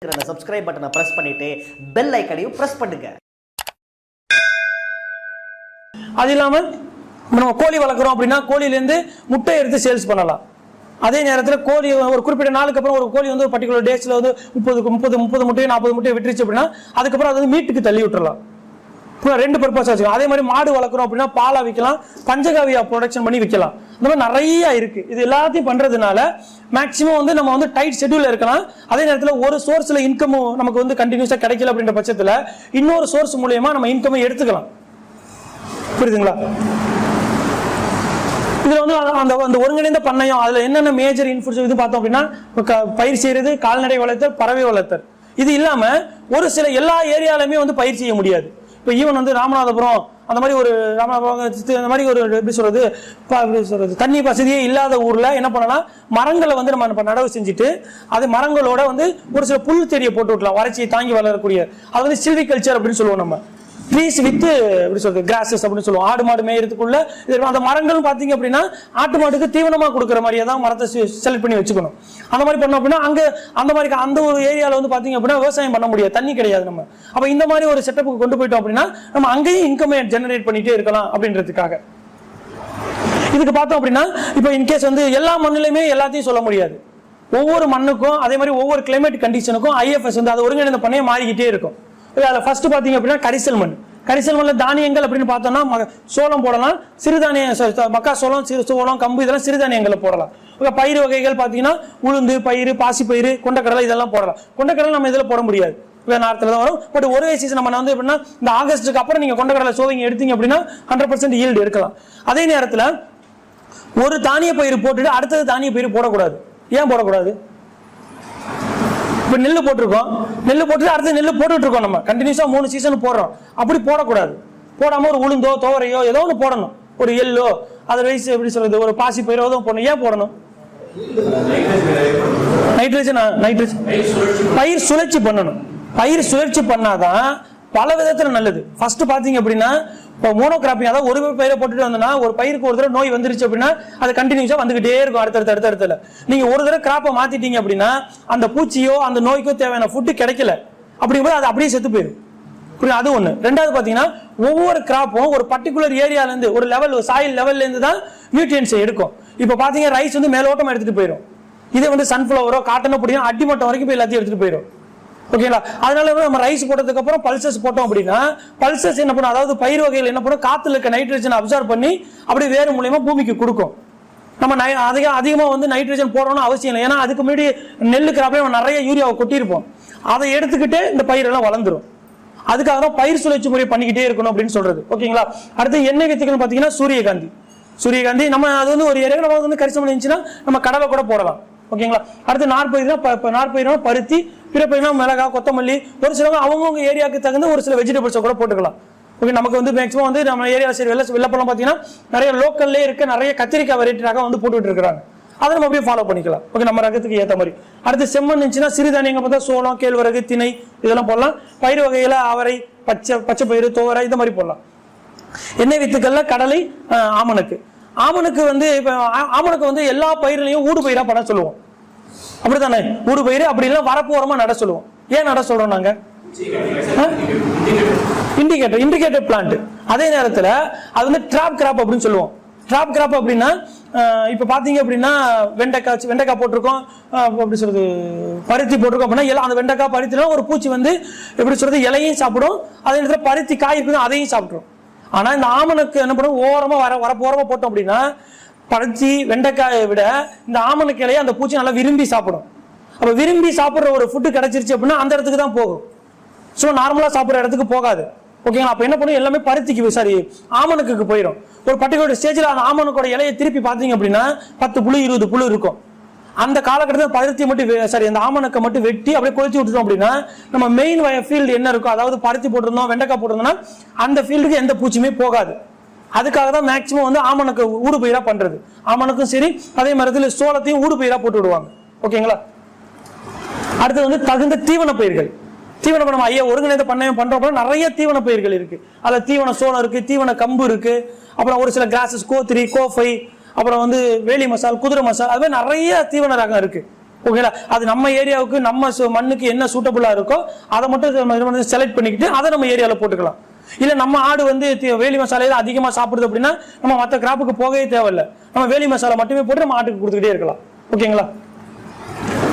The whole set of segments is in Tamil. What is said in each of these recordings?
இருக்கிற அந்த சப்ஸ்கிரைப் பட்டனை ப்ரெஸ் பண்ணிட்டு பெல் ஐக்கனையும் பிரஸ் பண்ணுங்க. அது இல்லாமல் நம்ம கோழி வளர்க்குறோம் அப்படின்னா கோழியிலேருந்து முட்டை எடுத்து சேல்ஸ் பண்ணலாம். அதே நேரத்தில் கோழி ஒரு குறிப்பிட்ட நாளுக்கு அப்புறம் ஒரு கோழி வந்து ஒரு பர்டிகுலர் டேஸில் வந்து முப்பது முப்பது முப்பது முட்டையும் நாற்பது முட்டையை விட்டுருச்சு அப்படின்னா அதுக்கப்புறம் அது வந்து மீட்டுக்கு தள்ளி விட்டுறலாம். ரெண்டு பர்பஸ் வச்சுக்கலாம். அதே மாதிரி மாடு வளர்க்குறோம் அப்படின்னா பாலா விற்கலாம் பஞ்சகாவியா ப்ரொடக்ஷன் பண்ணி விற்கலாம். இந்த மாதிரி நிறைய இருக்கு. இது எல்லாத்தையும் பண்றதுனால மேக்சிமம் வந்து நம்ம வந்து டைட் ஷெட்யூல்ல இருக்கலாம். அதே நேரத்தில் ஒரு சோர்ஸ்ல இன்கமும் நமக்கு வந்து கண்டினியூஸா கிடைக்கல அப்படின்ற பட்சத்தில் இன்னொரு சோர்ஸ் மூலயமா நம்ம இன்கமை எடுத்துக்கலாம். புரியுதுங்களா? இதுல வந்து அந்த- அந்த ஒருங்கிணைந்த பண்ணையம் அதுல என்னென்ன மேஜர் இன்ஃபுட்ஸ் இது பார்த்தோம் அப்படின்னா பயிர் செய்யறது கால்நடை வளர்த்தல் பறவை வளர்த்தல். இது இல்லாம ஒரு சில எல்லா ஏரியாலுமே வந்து பயிர் செய்ய முடியாது. இப்போ ஈவன் வந்து ராமநாதபுரம் அந்த மாதிரி ஒரு ராமநாதபுரம் அந்த மாதிரி ஒரு எப்படி சொல்றது எப்படி சொல்றது தண்ணி வசதியே இல்லாத ஊர்ல என்ன பண்ணலாம் மரங்களை வந்து நம்ம நடவு செஞ்சுட்டு அது மரங்களோட வந்து ஒரு சில புல் செடியை போட்டு விட்டலாம் வறட்சியை தாங்கி வளரக்கூடிய அது வந்து சில்விகல்ச்சர் அப்படின்னு சொல்லுவோம் நம்ம. ட்ரீஸ் வித் எப்படி சொல்றது கிராசஸ் அப்படின்னு சொல்லுவோம். ஆடு மாடு மேயறதுக்குள்ள இது அந்த மரங்கள் பார்த்தீங்க அப்படின்னா ஆட்டு மாட்டுக்கு தீவனமாக கொடுக்குற மாதிரியே தான் மரத்தை செலக்ட் பண்ணி வச்சுக்கணும். அந்த மாதிரி பண்ணோம் அப்படின்னா அங்க அந்த மாதிரி அந்த ஒரு ஏரியால வந்து பாத்தீங்க அப்படின்னா விவசாயம் பண்ண முடியாது. தண்ணி கிடையாது நம்ம. அப்ப இந்த மாதிரி ஒரு செட்டப்புக்கு கொண்டு போயிட்டோம் அப்படின்னா நம்ம அங்கேயும் இன்கம் ஜெனரேட் பண்ணிட்டே இருக்கலாம் அப்படின்றதுக்காக. இதுக்கு பார்த்தோம் அப்படின்னா இப்போ இன்கேஸ் வந்து எல்லா மண்ணிலையுமே எல்லாத்தையும் சொல்ல முடியாது. ஒவ்வொரு மண்ணுக்கும் அதே மாதிரி ஒவ்வொரு கிளைமேட் கண்டிஷனுக்கும் ஐஎஃப்எஸ் வந்து அது ஒருங்கிணைந்த பண்ணே மாறிக்கிட்டே இருக்கும். அதில் ஃபர்ஸ்ட் பார்த்தீங்க அப்படின்னா கரிசல் மண். கரிசல் மண்ணில் தானியங்கள் அப்படின்னு பார்த்தோம்னா ம- சோளம் போடலாம். சிறுதானிய மக்கா சோளம் சிறு சோளம் கம்பு இதெல்லாம் சிறுதானியங்களை போடலாம். இப்போ பயிர் வகைகள் பார்த்தீங்கன்னா உளுந்து பயிர் பாசிப்பயிறு கொண்டக்கடலை இதெல்லாம் போடலாம். கொண்டக்கடலை நம்ம இதில் போட முடியாது. வேற நேரத்தில் தான் வரும். பட் ஒரே சீசன் நம்ம வந்து எப்படின்னா இந்த ஆகஸ்ட்டுக்கு அப்புறம் நீங்கள் கொண்டக்கடலை சோதனை எடுத்தீங்க அப்படின்னா ஹண்ட்ரட் பர்சன்ட் ஈல்டு எடுக்கலாம். அதே நேரத்தில் ஒரு தானிய பயிர் போட்டுட்டு அடுத்தது தானிய பயிர் போடக்கூடாது. ஏன் போடக்கூடாது? இப்போ நெல் போட்டிருக்கோம். நெல் போட்டு அடுத்து நெல் போட்டுட்டு இருக்கோம் நம்ம. கண்டினியூஸாக மூணு சீசன் போடுறோம். அப்படி போடக்கூடாது. போடாமல் ஒரு உளுந்தோ துவரையோ ஏதோ ஒன்று போடணும். ஒரு எள்ளோ அதர்வைஸ் எப்படி சொல்றது ஒரு பாசி பயிரோ எதுவும் போடணும். ஏன் போடணும்? நைட்ரஜன் நைட்ரஜன் பயிர் சுழற்சி பண்ணணும். பயிர் சுழற்சி பண்ணாதான் பல விதத்துல நல்லது. ஃபர்ஸ்ட் பாத்தீங்க அப்படின்னா இப்போ மோனோ கிராப்பிங் அதாவது ஒரு பயிரை போட்டுட்டு வந்தோம்னா ஒரு பயிருக்கு ஒரு தடவை நோய் வந்துருச்சு அப்படின்னா அது கண்டினியூஸா வந்துகிட்டே இருக்கும் அடுத்தடுத்த அடுத்தடுத்துல. நீங்க ஒரு தடவை கிராப்பை மாத்திட்டீங்க அப்படின்னா அந்த பூச்சியோ அந்த நோய்க்கோ தேவையான ஃபுட்டு கிடைக்கல. அப்படிங்கும்போது அது அப்படியே செத்து போயிடும் புரியுது? அது ஒண்ணு. ரெண்டாவது பாத்தீங்கன்னா ஒவ்வொரு கிராப்பும் ஒரு பர்டிகுலர் ஏரியால இருந்து ஒரு லெவல் சாயில் லெவல்ல இருந்து தான் நியூட்ரியன்ஸை எடுக்கும். இப்போ பார்த்தீங்கன்னா ரைஸ் வந்து மேலோட்டமா எடுத்துட்டு போயிடும் இதே வந்து சன்ஃபிளவரோ காட்டனோ பிடிக்கும் அடிமட்டம் வரைக்கும் போய் எல்லாத்தையும் எடுத்துட்டு போயிடும் ஓகேங்களா அதனால வந்து நம்ம ரைஸ் போட்டதுக்கு அப்புறம் பல்சஸ் போட்டோம் அப்படின்னா பல்சஸ் என்ன பண்ணும்? அதாவது பயிர் வகைகள் என்ன பண்ணும்? காத்துல இருக்க நைட்ரஜன் அப்சர்வ் பண்ணி அப்படியே வேறு மூலியமா பூமிக்கு கொடுக்கும். நம்ம நை அதிக அதிகமாக வந்து நைட்ரஜன் போடணும்னு அவசியம் இல்லை. ஏன்னா அதுக்கு முன்னாடி நெல்லு நம்ம நிறைய யூரியாவை கொட்டியிருப்போம். அதை எடுத்துக்கிட்டு இந்த பயிரெல்லாம் வளர்ந்துரும். அதுக்காக தான் பயிர் சுழற்சி முறை பண்ணிக்கிட்டே இருக்கணும் அப்படின்னு சொல்றது. ஓகேங்களா அடுத்து எண்ணெய் வித்துக்கள் பார்த்தீங்கன்னா சூரியகாந்தி. சூரியகாந்தி நம்ம அது வந்து ஒரு ஏரியா நம்ம வந்து கரிசனம் இருந்துச்சுன்னா நம்ம கடலை கூட போடலாம். ஓகேங்களா அடுத்து நாற்பயிர்னா தான் ப- நாற்பயிர்னா பருத்தி பிற மிளகாய் மிளகா கொத்தமல்லி ஒரு சிலவங்க அவங்கவுங்க ஏரியாவுக்கு தகுந்த ஒரு சில வெஜிடபிள்ஸை கூட போட்டுக்கலாம். ஓகே நமக்கு வந்து மேக்ஸிமம் வந்து நம்ம ஏரியா சரி வெள்ள வெள்ளப்பழம் பார்த்தீங்கன்னா நிறைய லோக்கல்லே இருக்க நிறைய கத்திரிக்காய் வெரைட்டி ரகம் வந்து போட்டுட்டு இருக்கிறாங்க அதை நம்ம அப்படியே ஃபாலோ பண்ணிக்கலாம். ஓகே நம்ம ரகத்துக்கு ஏற்ற மாதிரி. அடுத்து செம்மண் இருந்துச்சுன்னா சிறுதானியங்கள் பார்த்தா சோளம் கேழ்வரகு திணை இதெல்லாம் போடலாம். பயிர் வகையில் அவரை பச்சை பச்சை பயிறு துவரை இந்த மாதிரி போடலாம். எண்ணெய் வித்துக்கள்ல கடலை ஆஹ், ஆமணக்கு. ஆமணக்கு வந்து இப்போ ஆ- ஆமணக்கு வந்து எல்லா பயிர்லையும் ஊடு பயிராக பண்ண சொல்லுவோம். அப்படித்தானே? ஊடு பயிர் அப்படி இல்லை வரப்போறமா நட சொல்லுவோம். ஏன் நட சொல்றோம் நாங்க? இண்டிகேட்டர் இண்டிகேட்டர் பிளான்ட் அதே நேரத்தில் அது வந்து ட்ராப் கிராப் அப்படின்னு சொல்லுவோம். ட்ராப் கிராப் அப்படின்னா இப்போ பார்த்தீங்க அப்படின்னா வெண்டைக்காய் வெண்டைக்காய் போட்டிருக்கோம். எப்படி சொல்றது? பருத்தி போட்டிருக்கோம் அப்படின்னா எல்லாம் அந்த வெண்டைக்காய் பருத்திலாம் ஒரு பூச்சி வந்து எப்படி சொல்றது இலையும் சாப்பிடும். அதே நேரத்தில் பருத்தி காய் இருக்குது அதையும் சாப்பிட்ரும் ஆனால் இந்த ஆமணக்கு என்ன பண்ணுவோம் ஓரமாக வர வரப்போரமாக போட்டோம் அப்படின்னா பருத்தி வெண்டைக்காயை விட இந்த ஆமணக்கிளையை அந்த பூச்சி நல்லா விரும்பி சாப்பிடும். அப்போ விரும்பி சாப்பிட்ற ஒரு ஃபுட்டு கிடைச்சிருச்சு அப்படின்னா அந்த இடத்துக்கு தான் போகும். ஸோ நார்மலாக சாப்பிட்ற இடத்துக்கு போகாது. ஓகேங்களா அப்போ என்ன பண்ணும்? எல்லாமே பருத்திக்கு சாரி ஆமணக்குக்கு போயிடும். ஒரு பர்டிகுலர் ஸ்டேஜில் அந்த ஆமணக்கோட இலையை திருப்பி பார்த்தீங்க அப்படின்னா பத்து புழு இருபது புழு இருக்கும். அந்த காலகட்டத்தில் பருத்தி மட்டும் சாரி அந்த ஆமணக்கை மட்டும் வெட்டி அப்படியே கொதித்து விட்டுட்டோம் அப்படின்னா நம்ம மெயின் ஃபீல்டு என்ன இருக்கோ அதாவது பருத்தி போட்டிருந்தோம் வெண்டைக்காய் போட்டிருந்தோம்னா அந்த ஃபீல்டுக்கு எந்த பூச்சியுமே போகாது. அதுக்காக தான் மேக்ஸிமம் வந்து ஆமணக்கு ஊடு பயிரா பண்றது. ஆமணக்கும் சரி அதே மரத்தில் சோளத்தையும் ஊடு பயிரா போட்டு விடுவாங்க. ஓகேங்களா? அடுத்து வந்து தகுந்த தீவன பயிர்கள். தீவன பணம் ஐயா ஒருங்கிணைந்த பண்ணையம் பண்றப்ப நிறைய தீவன பயிர்கள் இருக்கு. அதுல தீவன சோளம் இருக்கு தீவன கம்பு இருக்கு. அப்புறம் ஒரு சில கிராசஸ் கோத்திரி கோஃபை அப்புறம் வந்து வேலி மசால் குதிரை மசால் அது மாதிரி நிறைய தீவன ரகம் இருக்கு. ஓகேங்களா? அது நம்ம ஏரியாவுக்கு நம்ம சு- மண்ணுக்கு என்ன சூட்டபுளா இருக்கோ அதை மட்டும் செலக்ட் பண்ணிக்கிட்டு அதை நம்ம ஏரியாவில் போட்டுக்கலாம். இல்ல நம்ம ஆடு வந்து வேலி மசாலையில் அதிகமா சாப்பிடுது அப்படின்னா நம்ம மற்ற கிராப்புக்கு போகவே தேவையில்லை. நம்ம வேலி மசாலா மட்டுமே போட்டு நம்ம ஆட்டுக்கு கொடுத்துக்கிட்டே இருக்கலாம். ஓகேங்களா?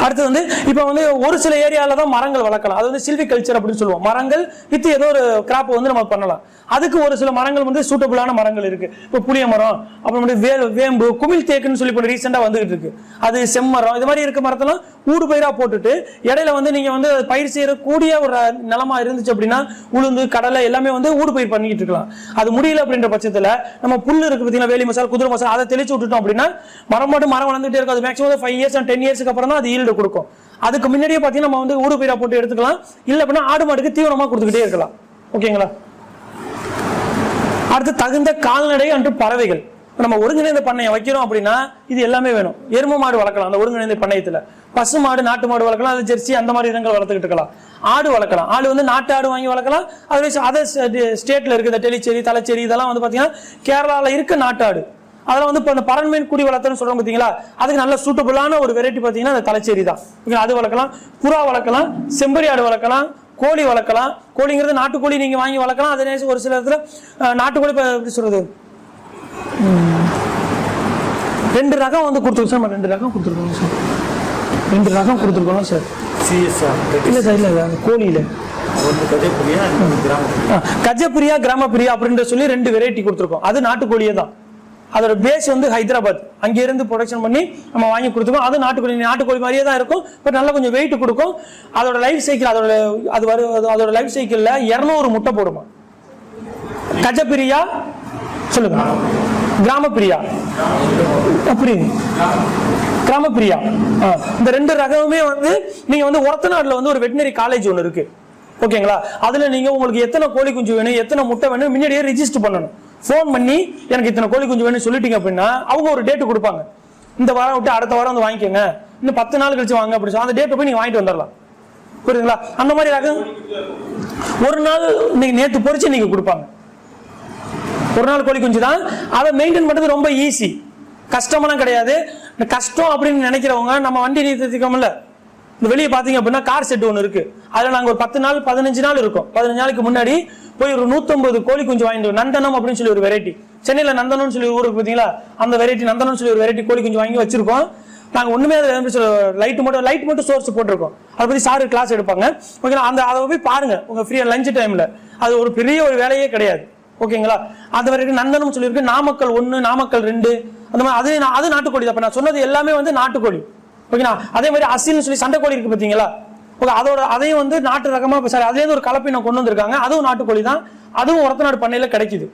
அடுத்து வந்து இப்போ வந்து ஒரு சில ஏரியாவில் தான் மரங்கள் வளர்க்கலாம். அது வந்து சில்வி கல்ச்சர் அப்படின்னு சொல்லுவோம். மரங்கள் வித்து ஏதோ ஒரு கிராப் வந்து நம்ம பண்ணலாம். அதுக்கு ஒரு சில மரங்கள் வந்து சூட்டபுளான மரங்கள் இருக்கு. இப்போ புளிய மரம் அப்புறம் வந்து வே வேம்பு குமிழ் தேக்குன்னு சொல்லி இப்போ ரீசெண்டாக வந்துகிட்டு இருக்கு. அது செம்மரம். இது மாதிரி இருக்க மரத்தெல்லாம் ஊடு பயிராக போட்டுட்டு இடையில வந்து நீங்க வந்து பயிர் செய்யக்கூடிய ஒரு நிலமா இருந்துச்சு அப்படின்னா உளுந்து கடலை எல்லாமே வந்து ஊடு பயிர் பண்ணிக்கிட்டு இருக்கலாம். அது முடியல அப்படின்ற பட்சத்தில் நம்ம புல் இருக்கு பார்த்தீங்கன்னா வேலி மசாலா குதிரை மசாலா அதை தெளிச்சு விட்டுட்டோம் அப்படின்னா மரம் மட்டும் மரம் வளர்ந்துட்டே இருக்கும். அது maximum five years and ten இயர்ஸ்க்கு அப்புறம் தான் அது ஈல்டு கொடுக்கும். அதுக்கு முன்னாடியே பார்த்தீங்கன்னா நம்ம வந்து ஊடு பயிரா போட்டு எடுத்துக்கலாம். இல்லை அப்படின்னா ஆடு மாடுக்கு தீவிரமாக கொடுத்துக்கிட்டே இருக்கலாம். ஓகேங்களா? அடுத்து தகுந்த கால்நடை அன்று பறவைகள். நம்ம ஒருங்கிணைந்த பண்ணையை வைக்கிறோம் அப்படின்னா இது எல்லாமே வேணும். எருமை மாடு வளர்க்கலாம் அந்த ஒருங்கிணைந்த பண்ணையத்துல. பசு மாடு நாட்டு மாடு வளர்க்கலாம் அது ஜெர்சி அந்த மாதிரி இடங்கள் வளர்த்துக்கிட்டு இருக்கலாம். ஆடு வளர்க்கலாம். ஆடு வந்து நாட்டு ஆடு வாங்கி வளர்க்கலாம். அதுவே அதர் ஸ்டேட்ல இருக்குது இந்த டெலிச்சேரி தலைச்சேரி இதெல்லாம் வந்து பாத்தீங்கன்னா கேரளால இருக்க நாட்டு ஆடு. அதெல்லாம் வந்து இப்போ அந்த பரண்மீன் குடி வளர்த்தன்னு சொல்றோம் பார்த்தீங்களா அதுக்கு நல்ல சூட்டபுளான ஒரு வெரைட்டி பார்த்தீங்கன்னா அந்த தலைச்சேரி தான். ஓகே அது வளர்க்கலாம். புறா வளர்க்கலாம். செம்பரி ஆடு வளர்க்கலாம். கோழி வளர்க்கலாம். கோழிங்கிறது நாட்டுக்கோழி நீங்க வாங்கி வளர்க்கலாம். அதே ஒரு சில இடத்துல நாட்டுக்கோழி இப்ப எப்படி சொல்றது? உம், ரெண்டு ரகம் வந்து கொடுத்துருக்கோம் சார். ரெண்டு ரகம் கொடுத்துருக்கோம் சார். ரெண்டு ரகம் கொடுத்துருக்கோம் சார். சிஎஸ்ஆர் இல்ல சார் இல்ல இல்ல, கோழியில. கஜப்பிரியா கிராமப்பிரியா. அப்படின்ற சொல்லி ரெண்டு வெரைட்டி கொடுத்துருக்கோம். அது நாட்டுக்கோழியே தான். அதோட பேஸ் வந்து ஹைதராபாத். அங்கே இருந்து ப்ரொடக்ஷன் பண்ணி நம்ம வாங்கி கொடுத்துருவோம் அது நாட்டுக்கோழி நாட்டுக்கோழி மாதிரியே தான் இருக்கும். பட் நல்லா கொஞ்சம் வெயிட் கொடுக்கும். அதோட லைஃப் சைக்கிள் அதோட அது வரு அதோட லைஃப் சைக்கிளில் இரநூறு முட்டை போடுமா? கஜப்பிரியா? சொல்லுங்க. கிராமப்பிரியா? அப்படி கிராமப்பிரியா? ஆ, இந்த ரெண்டு ரகமுமே வந்து நீங்க வந்து ஒரத்த நாட்டில் வந்து ஒரு வெட்டினரி காலேஜ் ஒன்று இருக்கு. ஓகேங்களா? அதுல நீங்க உங்களுக்கு எத்தனை கோழி குஞ்சு வேணும் எத்தனை முட்டை வேணும் முன்னாடியே ரிஜிஸ்டர் பண்ணணும். ஃபோன் பண்ணி எனக்கு இத்தனை கோழி குஞ்சு வேணும்னு சொல்லிட்டீங்க அப்படின்னா அவங்க ஒரு டேட்டு கொடுப்பாங்க. இந்த வாரம் விட்டு அடுத்த வாரம் வந்து வாங்கிக்கோங்க. இன்னும் பத்து நாள் கழிச்சு வாங்க அப்படின்னு சொல்லி அந்த டேட்டை போய் நீங்கள் வாங்கிட்டு வந்துடலாம். புரியுதுங்களா? அந்த மாதிரி ரகம் ஒரு நாள் நீங்கள் நேற்று பொறிச்சு நீங்கள் கொடுப்பாங்க. ஒரு நாள் கோழி குஞ்சு தான். அதை மெயின்டைன் பண்ணுறது ரொம்ப ஈஸி கஷ்டமெல்லாம் கிடையாது. கஷ்டம் அப்படின்னு நினைக்கிறவங்க நம்ம வண்டி நிறுத்திக்கோமில்ல வெளியே பாத்தீங்க அப்படின்னா கார் செட் ஒன்று இருக்கு. அதுல நாங்க ஒரு பத்து நாள் பதினஞ்சு நாள் இருக்கும். பதினஞ்சு நாளைக்கு முன்னாடி போய் ஒரு நூற்றம்பது கோழி குஞ்சு வாங்கிட்டு நந்தனம் அப்படின்னு சொல்லி ஒரு வெரைட்டி சென்னையில நந்தனம்னு சொல்லி ஊருக்கு பாத்தீங்களா? அந்த வெரைட்டி நந்தனம்னு சொல்லி ஒரு வெரைட்டி கோழி குஞ்சு வாங்கி வச்சிருக்கோம். நாங்க ஒண்ணுமே லைட் மட்டும் லைட் மட்டும் சோர்ஸ் போட்டிருக்கோம். அதை பத்தி சார் கிளாஸ் எடுப்பாங்க. ஓகேங்களா அந்த அதை போய் பாருங்க. உங்க ஃப்ரீயா லஞ்ச் டைம்ல அது ஒரு பெரிய ஒரு வேலையே கிடையாது. ஓகேங்களா அந்த வரைக்கும் நந்தனம் சொல்லியிருக்கு. நாமக்கல் ஒன்று நாமக்கல் ரெண்டு. அந்த மாதிரி அது அது நாட்டுக்கோழி தான். நான் சொன்னது எல்லாமே வந்து நாட்டுக்கோழி. ஓகேங்களா அதே மாதிரி அசில்னு சொல்லி சண்டைக்கோழி இருக்கு பார்த்தீங்களா ஓகே அதோட அதையும் வந்து நாட்டு ரகமா இப்போ அதுலேருந்து ஒரு கலப்பினம் கொண்டு வந்திருக்காங்க. அதுவும் நாட்டுக்கோழி தான். அதுவும் ஒரத்தநாடு பண்ணையில கிடைக்குது.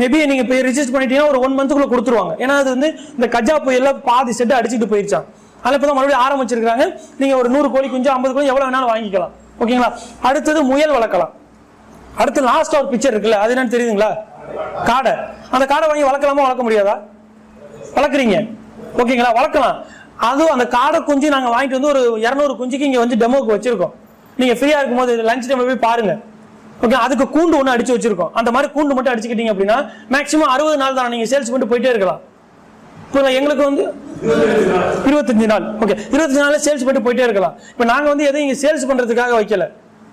மேபி நீங்க இப்போ ரிஜிஸ்டர் பண்ணிட்டீங்கன்னா ஒரு ஒன் மந்த்துக்குள்ள கொடுத்துருவாங்க. ஏன்னா அது வந்து இந்த கஜா புயல்ல பாதி செட்டு அடிச்சுட்டு போயிருச்சான் அதில் இப்போ தான் மறுபடியும் ஆரம்பிச்சிருக்காங்க நீங்க ஒரு நூறு கோழி குஞ்சு ஐம்பது கோழி எவ்வளவு வேணாலும் வாங்கிக்கலாம். ஓகேங்களா அடுத்தது முயல் வளர்க்கலாம். அடுத்து லாஸ்ட் ஒரு பிக்சர் இருக்குல்ல அது என்னன்னு தெரியுதுங்களா? காடை. அந்த காடை வாங்கி வளர்க்கலாமா வளர்க்க முடியாதா? வளர்க்குறீங்க. ஓகேங்களா வளர்க்கலாம். அதுவும் அந்த காடை குஞ்சு நாங்கள் வாங்கிட்டு வந்து ஒரு இரநூறு குஞ்சுக்கு இங்கே வந்து டெமோக்கு வச்சிருக்கோம். நீங்கள் ஃப்ரீயாக இருக்கும்போது லஞ்ச் டைம்ல போய் பாருங்க. ஓகே அதுக்கு கூண்டு ஒன்று அடிச்சு வச்சிருக்கோம். அந்த மாதிரி கூண்டு மட்டும் அடிச்சுக்கிட்டீங்க அப்படின்னா மேக்ஸிமம் அறுபது நாள் தான் நீங்கள் சேல்ஸ் பண்ணிட்டு போயிட்டே இருக்கலாம். இப்போ எங்களுக்கு வந்து இருபத்தஞ்சு நாள். ஓகே இருபத்தஞ்சு நாள் சேல்ஸ் பண்ணிட்டு போயிட்டே இருக்கலாம். இப்போ நாங்கள் வந்து எதையும் இங்கே சேல்ஸ் பண்ணுறதுக்காக வைக்கல.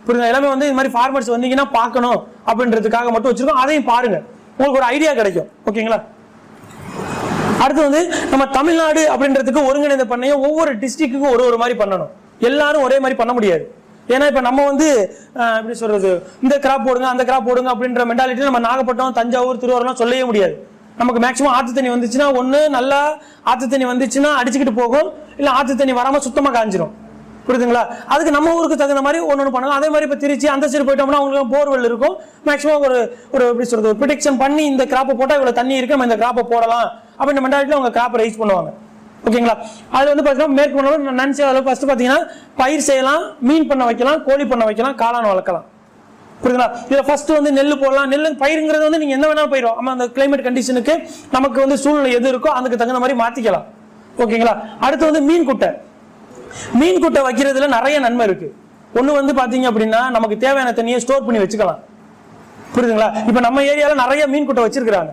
புரியுதா? எல்லாமே வந்து இந்த மாதிரி ஃபார்மர்ஸ் வந்தீங்கன்னா பார்க்கணும் அப்படின்றதுக்காக மட்டும் வச்சிருக்கோம். அதையும் பாருங்க. உங்களுக்கு ஒரு ஐடியா கிடைக்கும். ஓகேங்களா அடுத்து வந்து நம்ம தமிழ்நாடு அப்படின்றதுக்கு ஒருங்கிணைந்த பண்ணையும் ஒவ்வொரு டிஸ்ட்ரிக்ட்டுக்கும் ஒரு ஒரு மாதிரி பண்ணணும். எல்லாரும் ஒரே மாதிரி பண்ண முடியாது. ஏன்னா இப்ப நம்ம வந்து எப்படி சொல்றது இந்த கிராப் போடுங்க அந்த கிராப் போடுங்க அப்படின்ற மென்டாலிட்டி நம்ம நாகப்பட்டினம் தஞ்சாவூர் திருவாரூர்லாம் சொல்லவே முடியாது. நமக்கு மேக்ஸிமம் ஆற்று தண்ணி வந்துச்சுன்னா ஒன்று நல்லா ஆற்று தண்ணி வந்துச்சுன்னா அடிச்சுக்கிட்டு போகும். இல்லை ஆற்று தண்ணி வராமல் சுத்தமாக காஞ்சிரும். புரியுதுங்களா? அதுக்கு நம்ம ஊருக்கு தகுந்த மாதிரி ஒன்று ஒன்று பண்ணலாம். அதே மாதிரி இப்போ திருச்சி அந்த சைடு போயிட்டோம்னா அவங்களுக்கு போர்வெல் இருக்கும். மேக்ஸிமம் ஒரு ஒரு எப்படி சொல்றது ஒரு ப்ரிடிக்ஷன் பண்ணி இந்த கிராப்பை போட்டால் இவ்வளோ தண்ணி இருக்கு நம்ம இந்த கிராப்பை போடலாம். அப்போ இந்த மெண்டாலிட்டியில் அவங்க கிராப்பை ரைஸ் பண்ணுவாங்க. ஓகேங்களா? அது வந்து பார்த்தீங்கன்னா மேற்கு பண்ண நினச்ச அளவு ஃபஸ்ட்டு பார்த்தீங்கன்னா பயிர் செய்யலாம் மீன் பண்ண வைக்கலாம் கோழி பண்ண வைக்கலாம் காளான் வளர்க்கலாம். புரியுதுங்களா? இதில் ஃபர்ஸ்ட் வந்து நெல் போடலாம். நெல் பயிருங்கிறது வந்து நீங்கள் என்ன வேணாலும் பயிரும் ஆமாம் அந்த கிளைமேட் கண்டிஷனுக்கு நமக்கு வந்து சூழ்நிலை எது இருக்கோ அதுக்கு தகுந்த மாதிரி மாற்றிக்கலாம் ஓகேங்களா? அடுத்து வந்து மீன் குட்டை. மீன் குட்டை வைக்கிறதுல நிறைய நன்மை இருக்கு. ஒன்று வந்து பார்த்தீங்க அப்படின்னா நமக்கு தேவையான தண்ணியை ஸ்டோர் பண்ணி வச்சுக்கலாம். புரியுதுங்களா? இப்போ நம்ம ஏரியாவில் நிறைய மீன் குட்டை வச்சிருக்கிறாங்க.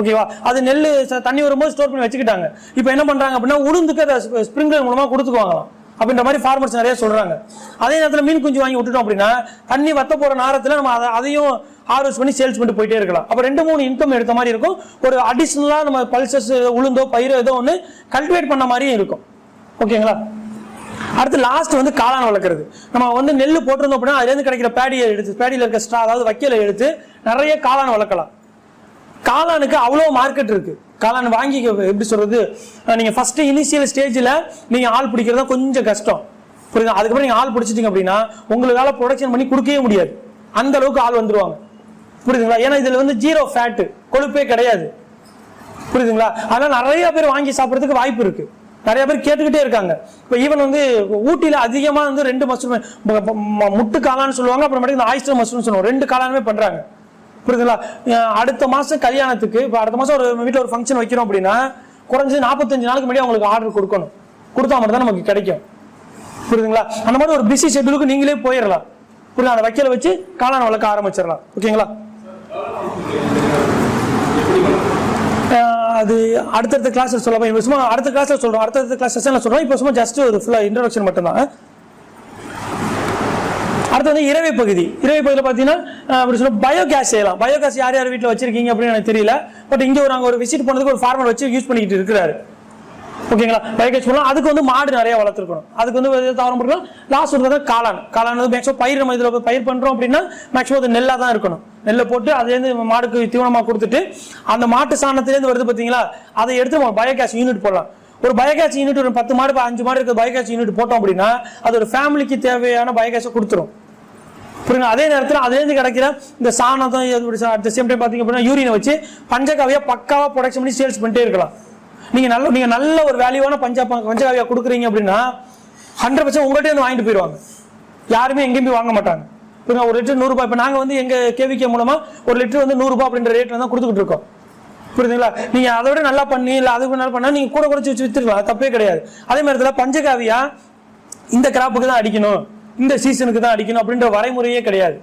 ஓகேவா அது நெல் தண்ணி வரும்போது ஸ்டோர் பண்ணி வச்சுக்கிட்டாங்க. இப்போ என்ன பண்ணுறாங்க அப்படின்னா உளுந்துக்கு அதை ஸ்ப்ரிங்க்லர் மூலமாக கொடுத்துக்குவாங்களாம். அப்படின்ற மாதிரி ஃபார்மர்ஸ் நிறைய சொல்கிறாங்க அதே நேரத்தில் மீன் குஞ்சு வாங்கி விட்டுட்டோம் அப்படின்னா தண்ணி வத்த போகிற நேரத்தில் நம்ம அதை அதையும் ஹார்வெஸ்ட் பண்ணி சேல்ஸ் பண்ணிட்டு போயிட்டே இருக்கலாம். அப்போ ரெண்டு மூணு இன்கம் எடுத்த மாதிரி இருக்கும். ஒரு அடிஷ்னலாக நம்ம பல்சஸ் உளுந்தோ பயிரோ ஏதோ ஒன்று கல்டிவேட் பண்ண மாதிரியும் இருக்கும். ஓகேங்களா அடுத்து லாஸ்ட் வந்து காளான் வளர்க்குறது. நம்ம வந்து நெல் போட்டிருந்தோம் அப்படின்னா அதுலேருந்து கிடைக்கிற பேடியை எடுத்து பேடியில் இருக்க ஸ்ட்ரா அதாவது வைக்கலை எடுத்து நிறைய காளான் வளர்க்கலாம். காளானுக்கு அவ்வளோ மார்க்கெட் இருக்கு. காளான் வாங்கி எப்படி சொல்றது நீங்கள் நீங்க ஃபர்ஸ்ட் இனிஷியல் ஸ்டேஜில் நீங்க ஆள் பிடிக்கிறது கொஞ்சம் கஷ்டம். புரியுதா? அதுக்கப்புறம் நீங்க ஆள் பிடிச்சிட்டீங்க அப்படின்னா உங்களால ப்ரொடக்ஷன் பண்ணி கொடுக்கவே முடியாது. அந்த அளவுக்கு ஆள் வந்துருவாங்க. புரியுதுங்களா? ஏன்னா இதுல வந்து ஜீரோ ஃபேட்டு கொழுப்பே கிடையாது. புரியுதுங்களா? அதனால நிறைய பேர் வாங்கி சாப்பிட்றதுக்கு வாய்ப்பு இருக்கு. நிறைய பேர் கேட்டுக்கிட்டே இருக்காங்க. இப்போ ஈவன் வந்து ஊட்டியில் அதிகமாக வந்து ரெண்டு மஷ்ரூம் முட்டு காளான்னு சொல்லுவாங்க அப்புறமேட்டுக்கு இந்த ஆயிஸ்டர் மஷ்ரூம் சொல்லுவாங்க. ரெண்டு காளானுமே பண்ணுறாங்க புரியுதுங்களா? அடுத்த மாசம் கல்யாணத்துக்கு இப்போ அடுத்த மாசம் ஒரு வீட்டில் ஒரு ஃபங்க்ஷன் வைக்கிறோம் அப்படின்னா குறைஞ்சது நாற்பத்தஞ்சு நாளுக்கு முன்னாடி அவங்களுக்கு ஆர்டர் கொடுக்கணும். கொடுத்தா மட்டும் தான் நமக்கு கிடைக்கும். புரியுதுங்களா? அந்த மாதிரி ஒரு பிஸி ஷெட்யூலுக்கு நீங்களே போயிடலாம். புரியுது? அந்த வைக்கல வச்சு காளான் வளர்க்க ஆரம்பிச்சிடலாம். ஓகேங்களா? அது அடுத்தடுத்த கிளாஸ் சொல்லலாம் இப்போ சும்மா அடுத்த கிளாஸ்ல சொல்றோம் அடுத்தடுத்த கிளாஸ் செஷன்ல சொல்றோம் இப்போ சும்மா ஜஸ்ட் ஒரு ஃபுல்லா இன்ட்ரோடக்ஷன் மட்டும்தான். அடுத்து வந்து இரவை பகுதி. இரவை பகுதியில் பார்த்தீங்கன்னா அப்படி சொல்ல பயோகேஸ் செய்யலாம். பயோகேஸ் யார் யார் வீட்டில் வச்சிருக்கீங்க அப்படின்னு எனக்கு தெரியல. பட் இங்கே ஒரு நாங்கள் ஒரு விசிட் பண்ணதுக்கு ஒரு ஃபார்மர் வச்சு யூஸ் பண்ணிக்கிட்டு இருக்கிறாரு. ஓகேங்களா பயோகேஸ் பண்ணலாம் அதுக்கு வந்து மாடு நிறைய வளர்த்துருக்கணும். அதுக்கு வந்து தாவரம் தவறம் பண்ணலாம் லாஸ்ட் வந்து காளான். காளான் வந்து மேக்ஸிமம் பயிர் நம்ம இதில் பயிர் பண்ணுறோம் அப்படின்னா மேக்ஸிமம் அது நெல்லாக தான் இருக்கணும். நெல்லை போட்டு அதுலேருந்து மாடுக்கு தீவனமாக கொடுத்துட்டு அந்த மாட்டு சாணத்துலேருந்து வருது பார்த்தீங்களா அதை எடுத்து நம்ம பயோகேஸ் யூனிட் போடலாம். ஒரு பயோகேஸ் யூனிட் ஒரு பத்து மாடு அஞ்சு மாடு இருக்க பயோகேஸ் யூனிட் போட்டோம் அப்படின்னா அது ஒரு ஃபேமிலிக்கு தேவையான பயோகேஸை கொடுத்துரும். புரியுங்க அதே நேரத்தில் அதுலேருந்து கிடைக்கிற இந்த சாணத்தை அட் சேம் டைம் பார்த்தீங்க அப்படின்னா யூரினை வச்சு பஞ்சகாவியா பக்காவாக ப்ரொடக்ஷன் பண்ணி சேல்ஸ் பண்ணிட்டே இருக்கலாம். நீங்கள் நல்ல நீங்கள் நல்ல ஒரு வேல்யூவான பஞ்சா பஞ்சகாவியா கொடுக்குறீங்க அப்படின்னா ஹண்ட்ரட் பர்சன்ட் உங்கள்கிட்ட வந்து வாங்கிட்டு போயிடுவாங்க யாருமே எங்கேயும் போய் வாங்க மாட்டாங்க. இப்போ ஒரு லிட்டர் நூறுரூபா இப்போ நாங்கள் வந்து எங்கள் கேவிகே மூலமாக ஒரு லிட்டர் வந்து நூறுரூபா அப்படின்ற ரேட்டில் தான் கொடுத்துக்கிட்டு இருக்கோம். புரியுதுங்களா? நீங்க அதை விட நல்லா பண்ணி இல்லை அதுக்கு நல்லா பண்ணா நீங்க கூட குறைச்சி வச்சு வித்துருக்கலாம் தப்பே கிடையாது. அதே மாதிரி பஞ்சகாவியா இந்த கிராப்புக்கு தான் அடிக்கணும். இந்த சீசனுக்கு தான் அடிக்கணும் அப்படின்ற வரைமுறையே கிடையாது.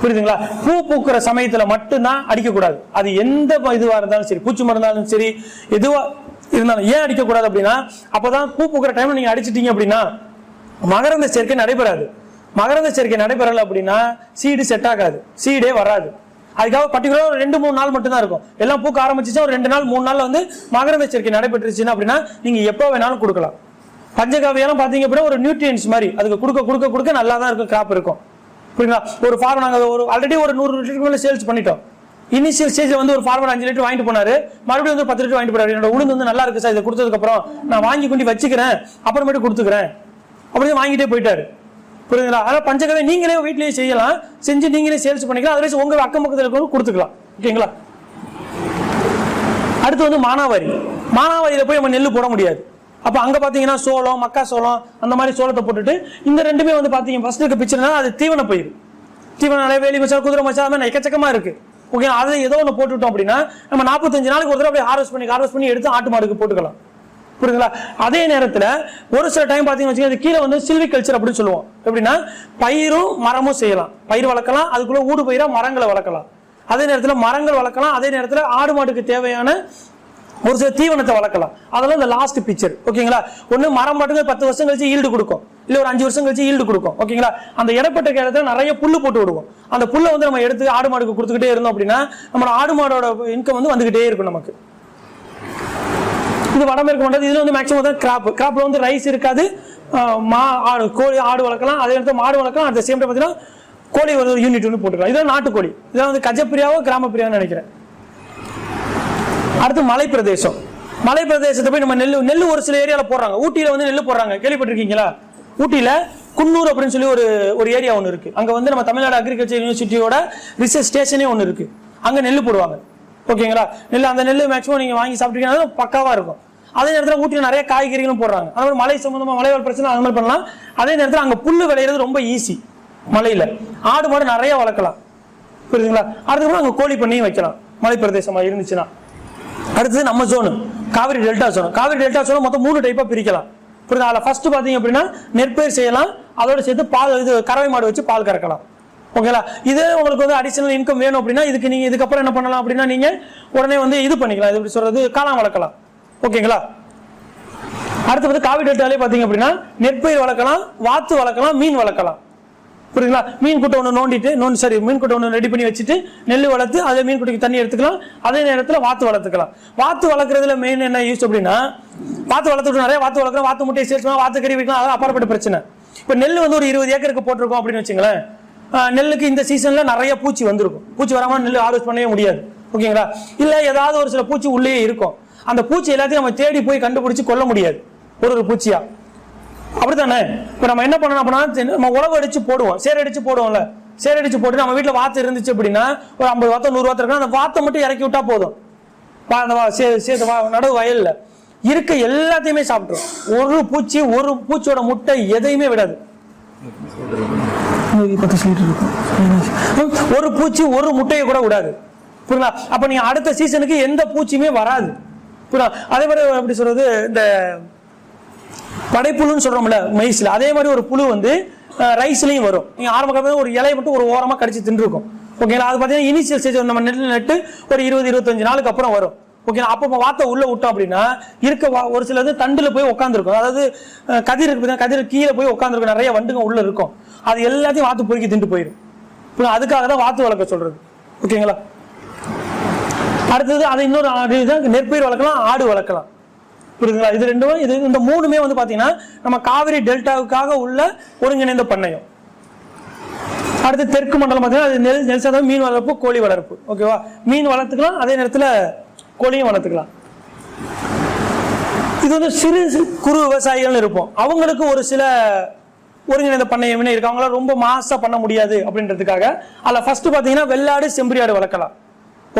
புரியுதுங்களா? பூ பூக்கிற சமயத்துல மட்டும்தான் அடிக்கக்கூடாது. அது எந்த இதுவா இருந்தாலும் சரி பூச்சி மருந்தாலும் சரி எதுவா இருந்தாலும் ஏன் அடிக்கக்கூடாது அப்படின்னா அப்பதான் பூ பூக்கிற டைம்ல நீங்க அடிச்சிட்டீங்க அப்படின்னா மகரந்த சேர்க்கை நடைபெறாது. மகரந்த சேர்க்கை நடைபெறல அப்படின்னா சீடு செட் ஆகாது. சீடே வராது. அதுக்காக பர்டிகுலராக ஒரு ரெண்டு மூணு நாள் மட்டும்தான் இருக்கும். எல்லாம் பூக்க ஆரம்பிச்சுச்சா ஒரு ரெண்டு நாள் மூணு நாள் வந்து மகரந்த சேர்க்கை நடைபெற்றுச்சுன்னா அப்படின்னா நீங்க எப்போ வேணாலும் கொடுக்கலாம். பஞ்சகாவியெல்லாம் பார்த்தீங்க அப்படின்னா ஒரு நியூட்ரியன்ஸ் மாதிரி. அதுக்கு கொடுக்க கொடுக்க கொடுக்க நல்லா தான் இருக்கும் கிராப் இருக்கும். புரியுங்களா ஒரு ஃபார்ம் நாங்கள் ஒரு ஆல்ரெடி ஒரு நூறு லிட்டருக்கு மேலே சேல்ஸ் பண்ணிட்டோம். இனிஷியல் ஸ்டேஜில் வந்து ஒரு ஃபார்மர் அஞ்சு லிட்டர் வாங்கிட்டு போனாரு. மறுபடியும் வந்து பத்து லிட்டர் வாங்கிட்டு போறாரு. என்னோட உளுந்து வந்து நல்லா இருக்கு சார் இதை கொடுத்ததுக்கப்புறம் நான் வாங்கி கொண்டு வச்சுக்கிறேன். அப்புறமேட்டு கொடுத்துக்கிறேன். அப்படியே வாங்கிட்டே போயிட்டாரு. புரியுதுங்களா? அதனால் பஞ்சகவை நீங்களே வீட்லேயே செய்யலாம். செஞ்சு நீங்களே சேல்ஸ் பண்ணிக்கலாம். அதே உங்கள் அக்கம் பக்கத்தில் கொடுத்துக்கலாம். ஓகேங்களா? அடுத்து வந்து மானாவாரி. மானாவாரியில் போய் நம்ம நெல் போட முடியாது. அப்போ அங்கே பார்த்தீங்கன்னா சோளம் மக்கா சோளம் அந்த மாதிரி சோளத்தை போட்டுட்டு இந்த ரெண்டுமே வந்து பார்த்தீங்க ஃபர்ஸ்ட் இருக்க பிக்சர்னா அது தீவன பயிர். தீவன நிலை வேலி மச்சா குதிரை மச்சா அந்த மாதிரி எக்கச்சக்கமா இருக்குது ஓகே அதை ஏதோ ஒன்று போட்டுவிட்டோம் அப்படின்னா நம்ம நாற்பத்தஞ்சு நாளைக்கு ஒரு தடவை அப்படியே ஹார்வெஸ்ட் பண்ணி ஹார்வெஸ்ட் பண்ணி எடுத்து ஆட்டு மாடுக்கு போட்டுக்கலாம். புரியுதுங்களா? அதே நேரத்தில் ஒரு சில டைம் பாத்தீங்கன்னு வச்சுக்கோங்க கீழே வந்து சில்வி கல்ச்சர் அப்படின்னு சொல்லுவோம். எப்படின்னா பயிரும் மரமும் செய்யலாம். பயிர் வளர்க்கலாம் அதுக்குள்ளே ஊடு பயிராக மரங்களை வளர்க்கலாம். அதே நேரத்தில் மரங்கள் வளர்க்கலாம் அதே நேரத்தில் ஆடு மாடுக்கு தேவையான ஒரு சில தீவனத்தை வளர்க்கலாம். அதெல்லாம் இந்த லாஸ்ட் பிக்சர் ஓகேங்களா? ஒன்று மரம் மட்டும் பத்து வருஷம் கழிச்சு ஈல்டு கொடுக்கும். இல்லை ஒரு அஞ்சு வருஷம் கழிச்சு ஈல்டு கொடுக்கும். ஓகேங்களா? அந்த இடப்பட்ட இடத்துல நிறைய புல்லு போட்டு விடுவோம். அந்த புல்லை வந்து நம்ம எடுத்து ஆடு மாடுக்கு கொடுத்துக்கிட்டே இருந்தோம் அப்படின்னா நம்மளோட ஆடு மாடோட இன்கம் வந்து வந்துகிட்டே இருக்கும் நமக்கு. இது வடமேற்கு மண்டலத்தில் இதில் வந்து மேக்ஸிமம் தான் கிராப் கிராப்பில் வந்து ரைஸ் இருக்காது. மா ஆடு கோழி ஆடு வளர்க்கலாம். அதே நேரத்தில் மாடு வளர்க்கலாம். அட் சேம் டைம் பார்த்தீங்கன்னா கோழி ஒரு யூனிட் ஒன்று போட்டுக்கலாம். இதெல்லாம் நாட்டுக்கோழி. இதெல்லாம் வந்து கஜப்பிரியாவோ கிராமப்பிரியான்னு நினைக்கிறேன். அடுத்து மலை பிரதேசம் மலை பிரதேசத்தை போய் நம்ம நெல் நெல் ஒரு சில ஏரியால போடுறாங்க. ஊட்டியில வந்து நெல் போடுறாங்க. கேள்விப்பட்டிருக்கீங்களா? ஊட்டியில குன்னூர் அப்படின்னு சொல்லி ஒரு ஒரு ஏரியா ஒன்று இருக்கு. அங்க வந்து நம்ம தமிழ்நாடு அக்ரிகல்ச்சர் யூனிவர்சிட்டியோட ரிசர்ச் ஸ்டேஷனே ஒன்று இருக்கு. அங்க நெல் போடுவாங்க. ஓகேங்களா? நெல் அந்த நெல் மேக்ஸிமம் நீங்க வாங்கி சாப்பிட்டீங்கன்னா பக்காவா இருக்கும். அதே நேரத்தில் ஊட்டியில் நிறைய காய்கறிகளும் போடுறாங்க. அதே மாதிரி மலை சம்மந்தமாக மலைவாழ் பிரச்சனை அந்த மாதிரி பண்ணலாம். அதே நேரத்தில் அங்கே புல் விளையிறது ரொம்ப ஈஸி மலையில். ஆடு மாடு நிறைய வளர்க்கலாம். புரியுதுங்களா? அதுக்கப்புறம் அங்கே கோழி பண்ணையும் வைக்கலாம். மலை பிரதேசமாக இருந்துச்சுன்னா. அடுத்தது நம்ம zone Kaveri delta zone Kaveri delta zone மொத்தம் மூணு டைப்பாக பிரிக்கலாம். புரியுதா? அதில் ஃபர்ஸ்ட் பார்த்தீங்க அப்படின்னா நெற்பயிர் செய்யலாம். அதோட சேர்த்து பால் இது கறவை மாடு வச்சு பால் கறக்கலாம். ஓகேங்களா இது உங்களுக்கு வந்து அடிஷனல் இன்கம் வேணும் அப்படின்னா இதுக்கு நீங்கள் இதுக்கப்புறம் என்ன பண்ணலாம் அப்படின்னா நீங்கள் உடனே வந்து இது பண்ணிக்கலாம். இது எப்படி சொல்கிறது காளான் வளர்க்கலாம். ஓகேங்களா அடுத்து வந்து காவி டெல்டாலே பார்த்தீங்க அப்படின்னா நெற்பயிர் வளர்க்கலாம் வாத்து வளர்க்கலாம் மீன் வளர்க்கலாம். புரியுதுங்களா? மீன் குட்டை ஒன்று நோண்டிட்டு நோண்டி சரி மீன் குட்டை ஒன்று ரெடி பண்ணி வச்சுட்டு நெல் வளர்த்து அதை மீன் குட்டைக்கு தண்ணி எடுத்துக்கலாம். அதே நேரத்தில் வாத்து வளர்த்துக்கலாம். வாத்து வளர்க்குறதுல மெயின் என்ன யூஸ் அப்படின்னா வாத்து வளர்த்துட்டு நிறைய வாத்து வளர்க்குறோம் வாத்து முட்டையை சேல்ஸ் பண்ணலாம் வாத்து கறி வைக்கலாம். அதெல்லாம் அப்பாற்பட்ட பிரச்சனை. இப்போ நெல் வந்து ஒரு இருபது ஏக்கருக்கு போட்டிருக்கோம் அப்படின்னு வச்சுங்களேன். நெல்லுக்கு இந்த சீசனில் நிறைய பூச்சி வந்திருக்கும். பூச்சி வராமல் நெல் ஹார்வெஸ்ட் பண்ணவே முடியாது. ஓகேங்களா? இல்லை ஏதாவது ஒரு சில பூச்சி உள்ளே இருக்கும். அந்த பூச்சி எல்லாத்தையும் நம்ம தேடி போய் கண்டுபிடிச்சி கொல்ல முடியாது. ஒரு ஒரு பூச்சியாக அப்படித்தானே? இப்போ நம்ம என்ன பண்ணணும் அப்படின்னா நம்ம உழவு அடிச்சு போடுவோம். சேர் அடிச்சு போடுவோம்ல. சேர் அடிச்சு போட்டு நம்ம வீட்டில் வாத்து இருந்துச்சு அப்படின்னா ஒரு ஐம்பது வாத்தம் நூறு வாத்தம் இருக்குன்னா அந்த வாத்தை மட்டும் இறக்கி விட்டா போதும். வா- அந்த வா- சே- சே- வா- நடவு வயல்ல. இருக்க எல்லாத்தையுமே சாப்பிட்ரும் ஒரு பூச்சி ஒரு பூச்சியோட முட்டை எதையுமே விடாது. ஒரு பூச்சி ஒரு முட்டையை கூட விடாது. புரியுங்களா அப்ப நீங்கள் அடுத்த சீசனுக்கு எந்த பூச்சியுமே வராது. புரியுதா? அதே மாதிரி எப்படி சொல்றது இந்த படைப்புழுன்னு சொல்றோம்ல மைஸ்ல அதே மாதிரி ஒரு புழு வந்து ரைஸ்லையும் வரும். நீங்க ஆரம்ப காலத்துல ஒரு இலையை மட்டும் ஒரு ஓரமா கடிச்சு தின்றுருக்கும். ஓகேங்களா அது பார்த்தீங்கன்னா இனிஷியல் ஸ்டேஜ் நம்ம நெல் நட்டு ஒரு இருபது இருபத்தஞ்சு நாளுக்கு அப்புறம் வரும். ஓகேங்களா அப்போ நம்ம வாத்தை உள்ள விட்டோம் அப்படின்னா இருக்க வா- ஒரு சிலது தண்டுல போய் உட்காந்துருக்கும் அதாவது கதிர் இருக்கு கதிர் கீழே போய் உட்காந்துருக்கும் நிறைய வண்டுங்க உள்ள இருக்கும். அது எல்லாத்தையும் வாத்து பொறுக்கி திண்டு போயிடும் இப்போ அதுக்காக தான் வாத்து வளர்க்க சொல்றது. ஓகேங்களா அடுத்தது அது இன்னொரு நெற்பயிர் வளர்க்கலாம் ஆடு வளர்க்கலாம். புரியுதுங்களா? இது ரெண்டும் இது இந்த மூணுமே வந்து பாத்தீங்கன்னா நம்ம காவிரி டெல்டாவுக்காக உள்ள ஒருங்கிணைந்த பண்ணையம். அடுத்து தெற்கு மண்டலம் பார்த்தீங்கன்னா அது நெல் நெல் சாதம் மீன் வளர்ப்பு கோழி வளர்ப்பு. ஓகேவா மீன் வளர்த்துக்கலாம் அதே நேரத்தில் கோழியும் வளர்த்துக்கலாம். இது வந்து சிறு குறு விவசாயிகள்னு இருப்போம். அவங்களுக்கு ஒரு சில ஒருங்கிணைந்த பண்ணையம் இருக்கு. அவங்களால ரொம்ப மாசா பண்ண முடியாது அப்படின்றதுக்காக. அதில் ஃபர்ஸ்ட் பார்த்தீங்கன்னா வெள்ளாடு செம்பரியாடு வளர்க்கலாம்.